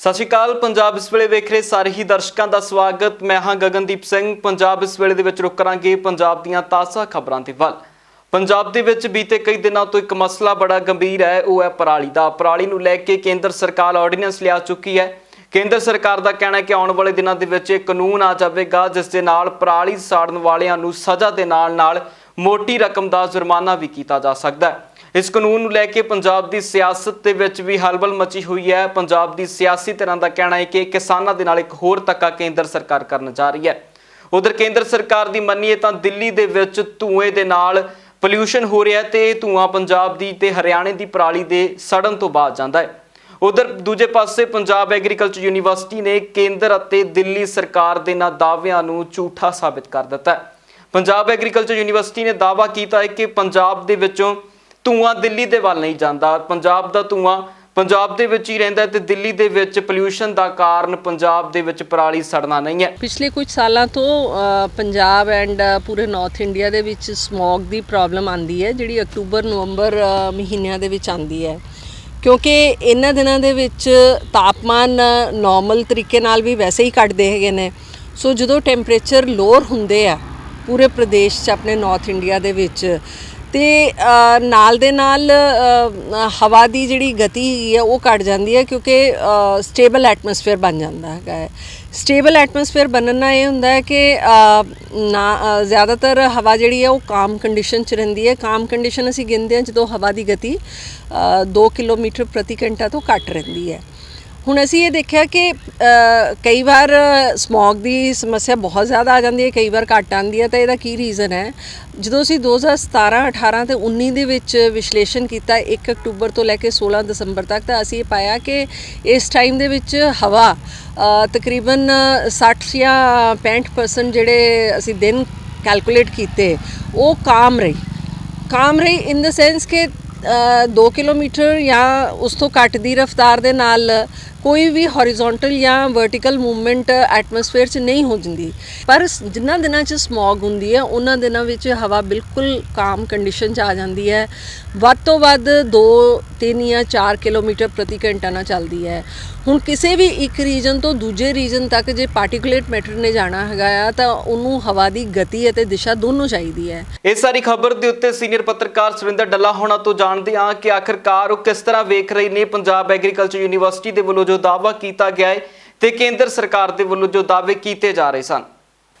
ਸਤਿ ਸ਼੍ਰੀ ਅਕਾਲ, ਪੰਜਾਬ ਇਸ ਵੇਲੇ ਵੇਖ ਰਹੇ ਸਾਰੇ ਹੀ ਦਰਸ਼ਕਾਂ ਦਾ ਸਵਾਗਤ। ਮੈਂ ਹਾਂ ਗਗਨਦੀਪ ਸਿੰਘ। ਪੰਜਾਬ ਇਸ ਵੇਲੇ ਦੇ ਵਿੱਚ ਰੁਕ ਕਰਾਂਗੇ ਪੰਜਾਬ ਦੀਆਂ ਤਾਜ਼ਾ ਖਬਰਾਂ ਦੇ ਵੱਲ। ਪੰਜਾਬ ਦੇ ਵਿੱਚ ਬੀਤੇ ਕਈ ਦਿਨਾਂ ਤੋਂ ਇੱਕ ਮਸਲਾ ਬੜਾ ਗੰਭੀਰ ਹੈ, ਉਹ ਹੈ ਪਰਾਲੀ ਦਾ। ਪਰਾਲੀ ਨੂੰ ਲੈ ਕੇ ਕੇਂਦਰ ਸਰਕਾਰ ਆਰਡੀਨੈਂਸ ਲਿਆ ਚੁੱਕੀ ਹੈ। ਕੇਂਦਰ ਸਰਕਾਰ ਦਾ ਕਹਿਣਾ ਹੈ ਕਿ ਆਉਣ ਵਾਲੇ ਦਿਨਾਂ ਦੇ ਵਿੱਚ ਇਹ ਕਾਨੂੰਨ ਆ ਜਾਵੇਗਾ, ਜਿਸ ਦੇ ਨਾਲ ਪਰਾਲੀ ਸਾੜਨ ਵਾਲਿਆਂ ਨੂੰ ਸਜ਼ਾ ਦੇ ਨਾਲ ਨਾਲ ਮੋਟੀ ਰਕਮ ਦਾ ਜੁਰਮਾਨਾ ਵੀ ਕੀਤਾ ਜਾ ਸਕਦਾ ਹੈ। ਇਸ ਕਾਨੂੰਨ ਨੂੰ ਲੈ ਕੇ ਪੰਜਾਬ ਦੀ ਸਿਆਸਤ ਦੇ ਵਿੱਚ ਵੀ ਹਲਬਲ ਮਚੀ ਹੋਈ ਹੈ। ਪੰਜਾਬ ਦੀ ਸਿਆਸੀ ਧਿਰਾਂ ਦਾ ਕਹਿਣਾ ਹੈ ਕਿ ਕਿਸਾਨਾਂ ਦੇ ਨਾਲ ਇੱਕ ਹੋਰ ਧੱਕਾ ਕੇਂਦਰ ਸਰਕਾਰ ਕਰਨ ਜਾ ਰਹੀ ਹੈ। ਉਧਰ ਕੇਂਦਰ ਸਰਕਾਰ ਦੀ ਮੰਨੀਏ ਤਾਂ ਦਿੱਲੀ ਦੇ ਵਿੱਚ ਧੂਏ ਦੇ ਨਾਲ ਪੋਲਿਊਸ਼ਨ ਹੋ ਰਿਹਾ ਹੈ ਤੇ ਧੂਆਂ ਪੰਜਾਬ ਦੀ ਤੇ ਹਰਿਆਣੇ ਦੀ ਪਰਾਲੀ ਦੇ ਸੜਨ ਤੋਂ ਬਾਅਦ ਜਾਂਦਾ ਹੈ। ਉਧਰ ਦੂਜੇ ਪਾਸੇ ਪੰਜਾਬ ਐਗਰੀਕਲਚਰ ਯੂਨੀਵਰਸਿਟੀ ਨੇ ਕੇਂਦਰ ਅਤੇ ਦਿੱਲੀ ਸਰਕਾਰ ਦੇ ਨਾ ਦਾਅਵਿਆਂ ਨੂੰ ਝੂਠਾ ਸਾਬਿਤ ਕਰ ਦਿੱਤਾ ਹੈ। ਪੰਜਾਬ ਐਗਰੀਕਲਚਰ ਯੂਨੀਵਰਸਿਟੀ ਨੇ ਦਾਅਵਾ ਕੀਤਾ ਹੈ ਕਿ ਪੰਜਾਬ ਦੇ ਵਿੱਚੋਂ ਧੂਆਂ ਦਿੱਲੀ ਦੇ ਵੱਲ ਨਹੀਂ ਜਾਂਦਾ। ਪੰਜਾਬ ਦਾ ਧੂਆਂ ਪੰਜਾਬ ਦੇ ਵਿੱਚ ਹੀ ਰਹਿੰਦਾ ਹੈ ਤੇ ਦਿੱਲੀ ਦੇ ਵਿੱਚ ਪੋਲਿਊਸ਼ਨ ਦਾ ਕਾਰਨ ਪੰਜਾਬ ਦੇ ਵਿੱਚ ਪਰਾਲੀ ਸੜਨਾ ਨਹੀਂ ਹੈ। ਪਿਛਲੇ ਕੁਝ ਸਾਲਾਂ ਤੋਂ ਪੰਜਾਬ ਐਂਡ ਪੂਰੇ ਨਾਰਥ ਇੰਡੀਆ ਦੇ ਵਿੱਚ ਸਮੌਗ ਦੀ ਪ੍ਰੋਬਲਮ ਆਂਦੀ ਹੈ, ਜਿਹੜੀ ਅਕਤੂਬਰ, ਨਵੰਬਰ ਮਹੀਨਿਆਂ ਦੇ ਵਿੱਚ ਆਂਦੀ ਹੈ। ਕਿਉਂਕਿ ਇਹਨਾਂ ਦਿਨਾਂ ਦੇ ਵਿੱਚ ਤਾਪਮਾਨ ਨਾਰਮਲ ਤਰੀਕੇ ਨਾਲ ਵੀ ਵੈਸੇ ਹੀ ਘਟਦੇ ਹੈਗੇ ਨੇ। ਸੋ ਜਦੋਂ ਟੈਂਪਰੇਚਰ ਲੋਅਰ ਹੁੰਦੇ ਆ ਪੂਰੇ ਪ੍ਰਦੇਸ਼ 'ਚ, ਆਪਣੇ ਨਾਰਥ ਇੰਡੀਆ ਦੇ ਵਿੱਚ ਤੇ ਨਾਲ ਦੇ ਨਾਲ ਹਵਾ ਦੀ ਜਿਹੜੀ ਗਤੀ ਹੈ ਉਹ ਘਟ ਜਾਂਦੀ ਹੈ ਕਿਉਂਕਿ ਸਟੇਬਲ ਐਟਮੋਸਫੇਅਰ ਬਣ ਜਾਂਦਾ ਹੈਗਾ ਹੈ। ਸਟੇਬਲ ਐਟਮੋਸਫੇਅਰ ਬਣਨ ਨਾਲ ਇਹ ਹੁੰਦਾ ਹੈ ਕਿ ਨਾ ਜ਼ਿਆਦਾਤਰ ਹਵਾ ਜਿਹੜੀ ਹੈ ਉਹ ਕਾਮ ਕੰਡੀਸ਼ਨ ਚ ਰਹਿੰਦੀ ਹੈ। ਕਾਮ ਕੰਡੀਸ਼ਨ ਅਸੀਂ ਗਿਣਦੇ ਹਾਂ ਜਦੋਂ ਹਵਾ ਦੀ ਗਤੀ 2 ਕਿਲੋਮੀਟਰ ਪ੍ਰਤੀ ਘੰਟਾ ਤੋਂ ਘੱਟ ਰਹਿੰਦੀ ਹੈ। ਹੁਣ ਅਸੀਂ ਇਹ ਦੇਖਿਆ ਕਿ ਕਈ ਵਾਰ ਸਮੌਗ ਦੀ ਸਮੱਸਿਆ ਬਹੁਤ ਜ਼ਿਆਦਾ ਆ ਜਾਂਦੀ ਹੈ, ਕਈ ਵਾਰ ਘੱਟ ਆਉਂਦੀ ਹੈ, ਤਾਂ ਇਹਦਾ ਕੀ ਰੀਜ਼ਨ ਹੈ? ਜਦੋਂ ਅਸੀਂ 2017 18 ਤੇ 19 ਦੇ ਵਿੱਚ ਵਿਸ਼ਲੇਸ਼ਣ ਕੀਤਾ 1 ਅਕਤੂਬਰ ਤੋਂ ਲੈ ਕੇ 16 ਦਸੰਬਰ ਤੱਕ, ਤਾਂ ਅਸੀਂ ਇਹ ਪਾਇਆ ਕਿ ਇਸ ਟਾਈਮ ਦੇ ਵਿੱਚ ਹਵਾ ਤਕਰੀਬਨ 60 ਜਾਂ 65% ਜਿਹੜੇ ਅਸੀਂ ਦਿਨ ਕੈਲਕੂਲੇਟ ਕੀਤੇ, ਉਹ ਕਾਮ ਰਹੀ। ਕਾਮ ਰਹੀ ਇਨ ਦ ਸੈਂਸ ਕਿ 2 ਕਿਲੋਮੀਟਰ ਜਾਂ ਉਸ ਤੋਂ ਘੱਟ ਦੀ ਰਫ਼ਤਾਰ ਦੇ ਨਾਲ ਕੋਈ ਵੀ ਹੌਰੀਜ਼ੌਂਟਲ ਜਾਂ ਵਰਟੀਕਲ ਮੂਵਮੈਂਟ ਐਟਮੋਸਫੇਅਰ 'ਚ ਨਹੀਂ ਹੋ ਜਾਂਦੀ। ਪਰ ਸ- ਜਿਨ੍ਹਾਂ ਦਿਨਾਂ 'ਚ ਸਮੌਗ ਹੁੰਦੀ ਹੈ, ਉਹਨਾਂ ਦਿਨਾਂ ਵਿੱਚ ਹਵਾ ਬਿਲਕੁਲ ਕਾਮ ਕੰਡੀਸ਼ਨ 'ਚ ਆ ਜਾਂਦੀ ਹੈ। ਵੱਧ ਤੋਂ ਵੱਧ 2 3 ਜਾਂ 4 ਕਿਲੋਮੀਟਰ ਪ੍ਰਤੀ ਘੰਟਾ ਨਾਲ ਚੱਲਦੀ ਹੈ। ਹੁਣ ਕਿਸੇ ਵੀ ਇੱਕ ਰੀਜਨ ਤੋਂ ਦੂਜੇ ਰੀਜਨ ਤੱਕ ਜੇ ਪਾਰਟਿਕੂਲੇਟ ਮੈਟਰ ਨੇ ਜਾਣਾ ਹੈਗਾ ਆ, ਤਾਂ ਉਹਨੂੰ ਹਵਾ ਦੀ ਗਤੀ ਅਤੇ ਦਿਸ਼ਾ ਦੋਨੋਂ ਚਾਹੀਦੀ ਹੈ। ਇਹ ਸਾਰੀ ਖਬਰ ਦੇ ਉੱਤੇ ਸੀਨੀਅਰ ਪੱਤਰਕਾਰ ਸੁਰਿੰਦਰ ਡੱਲਾ ਹੋਣਾ ਤੋਂ ਜਾਣਦੇ ਹਾਂ ਕਿ ਆਖਰਕਾਰ ਉਹ ਕਿਸ ਤਰ੍ਹਾਂ ਵੇਖ ਰਹੇ ਨੇ ਪੰਜਾਬ ਐਗਰੀਕਲਚਰ ਯੂਨੀਵਰਸਿਟੀ ਦੇ ਵੱਲੋਂ ਜੋ ਦਾਅਵਾ ਕੀਤਾ ਗਿਆ ਹੈ ਤੇ ਕੇਂਦਰ ਸਰਕਾਰ ਦੇ ਵੱਲੋਂ ਜੋ ਦਾਅਵੇ ਕੀਤੇ ਜਾ ਰਹੇ ਸਨ।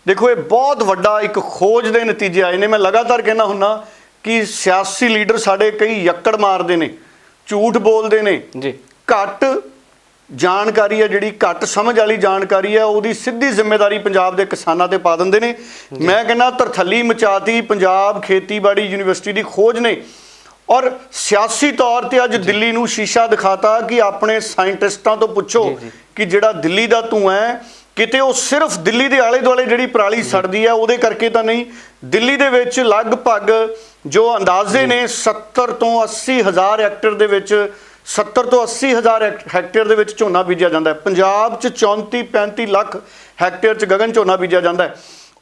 ਦੇਖੋ ਇਹ ਬਹੁਤ ਵੱਡਾ ਇੱਕ ਖੋਜ ਦੇ ਨਤੀਜੇ ਆਏ ਨੇ। ਮੈਂ ਲਗਾਤਾਰ ਕਹਿੰਦਾ ਹੁੰਨਾ ਕਿ ਸਿਆਸੀ ਲੀਡਰ ਸਾਡੇ ਕਈ ਯੱਕੜ ਮਾਰਦੇ ਨੇ ਝੂਠ ਬੋਲਦੇ ਨੇ। ਜੀ। ਘੱਟ ਜਾਣਕਾਰੀ ਹੈ ਜਿਹੜੀ ਘੱਟ ਸਮਝ ਵਾਲੀ ਜਾਣਕਾਰੀ ਹੈ ਉਹਦੀ ਸਿੱਧੀ ਜ਼ਿੰਮੇਵਾਰੀ ਪੰਜਾਬ ਦੇ ਕਿਸਾਨਾਂ ਤੇ ਪਾ ਦਿੰਦੇ ਨੇ। ਮੈਂ ਕਹਿੰਦਾ ਤਰਥੱਲੀ ਮਚਾਤੀ ਪੰਜਾਬ ਖੇਤੀਬਾੜੀ ਯੂਨੀਵਰਸਿਟੀ ਦੀ ਖੋਜ ਨੇ ਔਰ ਸਿਆਸੀ ਤੌਰ ਤੇ ਅੱਜ ਦਿੱਲੀ ਨੂੰ ਸ਼ੀਸ਼ਾ ਦਿਖਾਤਾ ਕਿ ਆਪਣੇ ਸਾਇੰਟਿਸਟਾਂ ਤੋਂ ਪੁੱਛੋ। ਕਿ ਜਿਹੜਾ ਦਿੱਲੀ ਦਾ ਧੂੰਆਂ ਹੈ ਕਿਤੇ ਉਹ ਸਿਰਫ ਦਿੱਲੀ ਦੇ ਆਲੇ ਦੁਆਲੇ ਜਿਹੜੀ ਪਰਾਲੀ ਸੜਦੀ ਹੈ ਉਹਦੇ ਕਰਕੇ ਤਾਂ ਨਹੀਂ। ਦਿੱਲੀ ਦੇ ਵਿੱਚ ਲਗਭਗ ਜੋ ਅੰਦਾਜ਼ੇ ਨੇ 70 ਤੋਂ 80 ਹਜ਼ਾਰ ਹੈਕਟੇਅਰ ਦੇ ਵਿੱਚ 70 ਤੋਂ 80 ਹਜ਼ਾਰ ਹੈਕ- ਹੈਕਟੇਅਰ ਦੇ ਵਿੱਚ ਝੋਨਾ ਬੀਜਿਆ ਜਾਂਦਾ ਹੈ। ਪੰਜਾਬ 'ਚ 34 35 ਲੱਖ ਹੈਕਟੇਅਰ 'ਚ ਗਗਨ ਝੋਨਾ ਬੀਜਿਆ ਜਾਂਦਾ ਹੈ।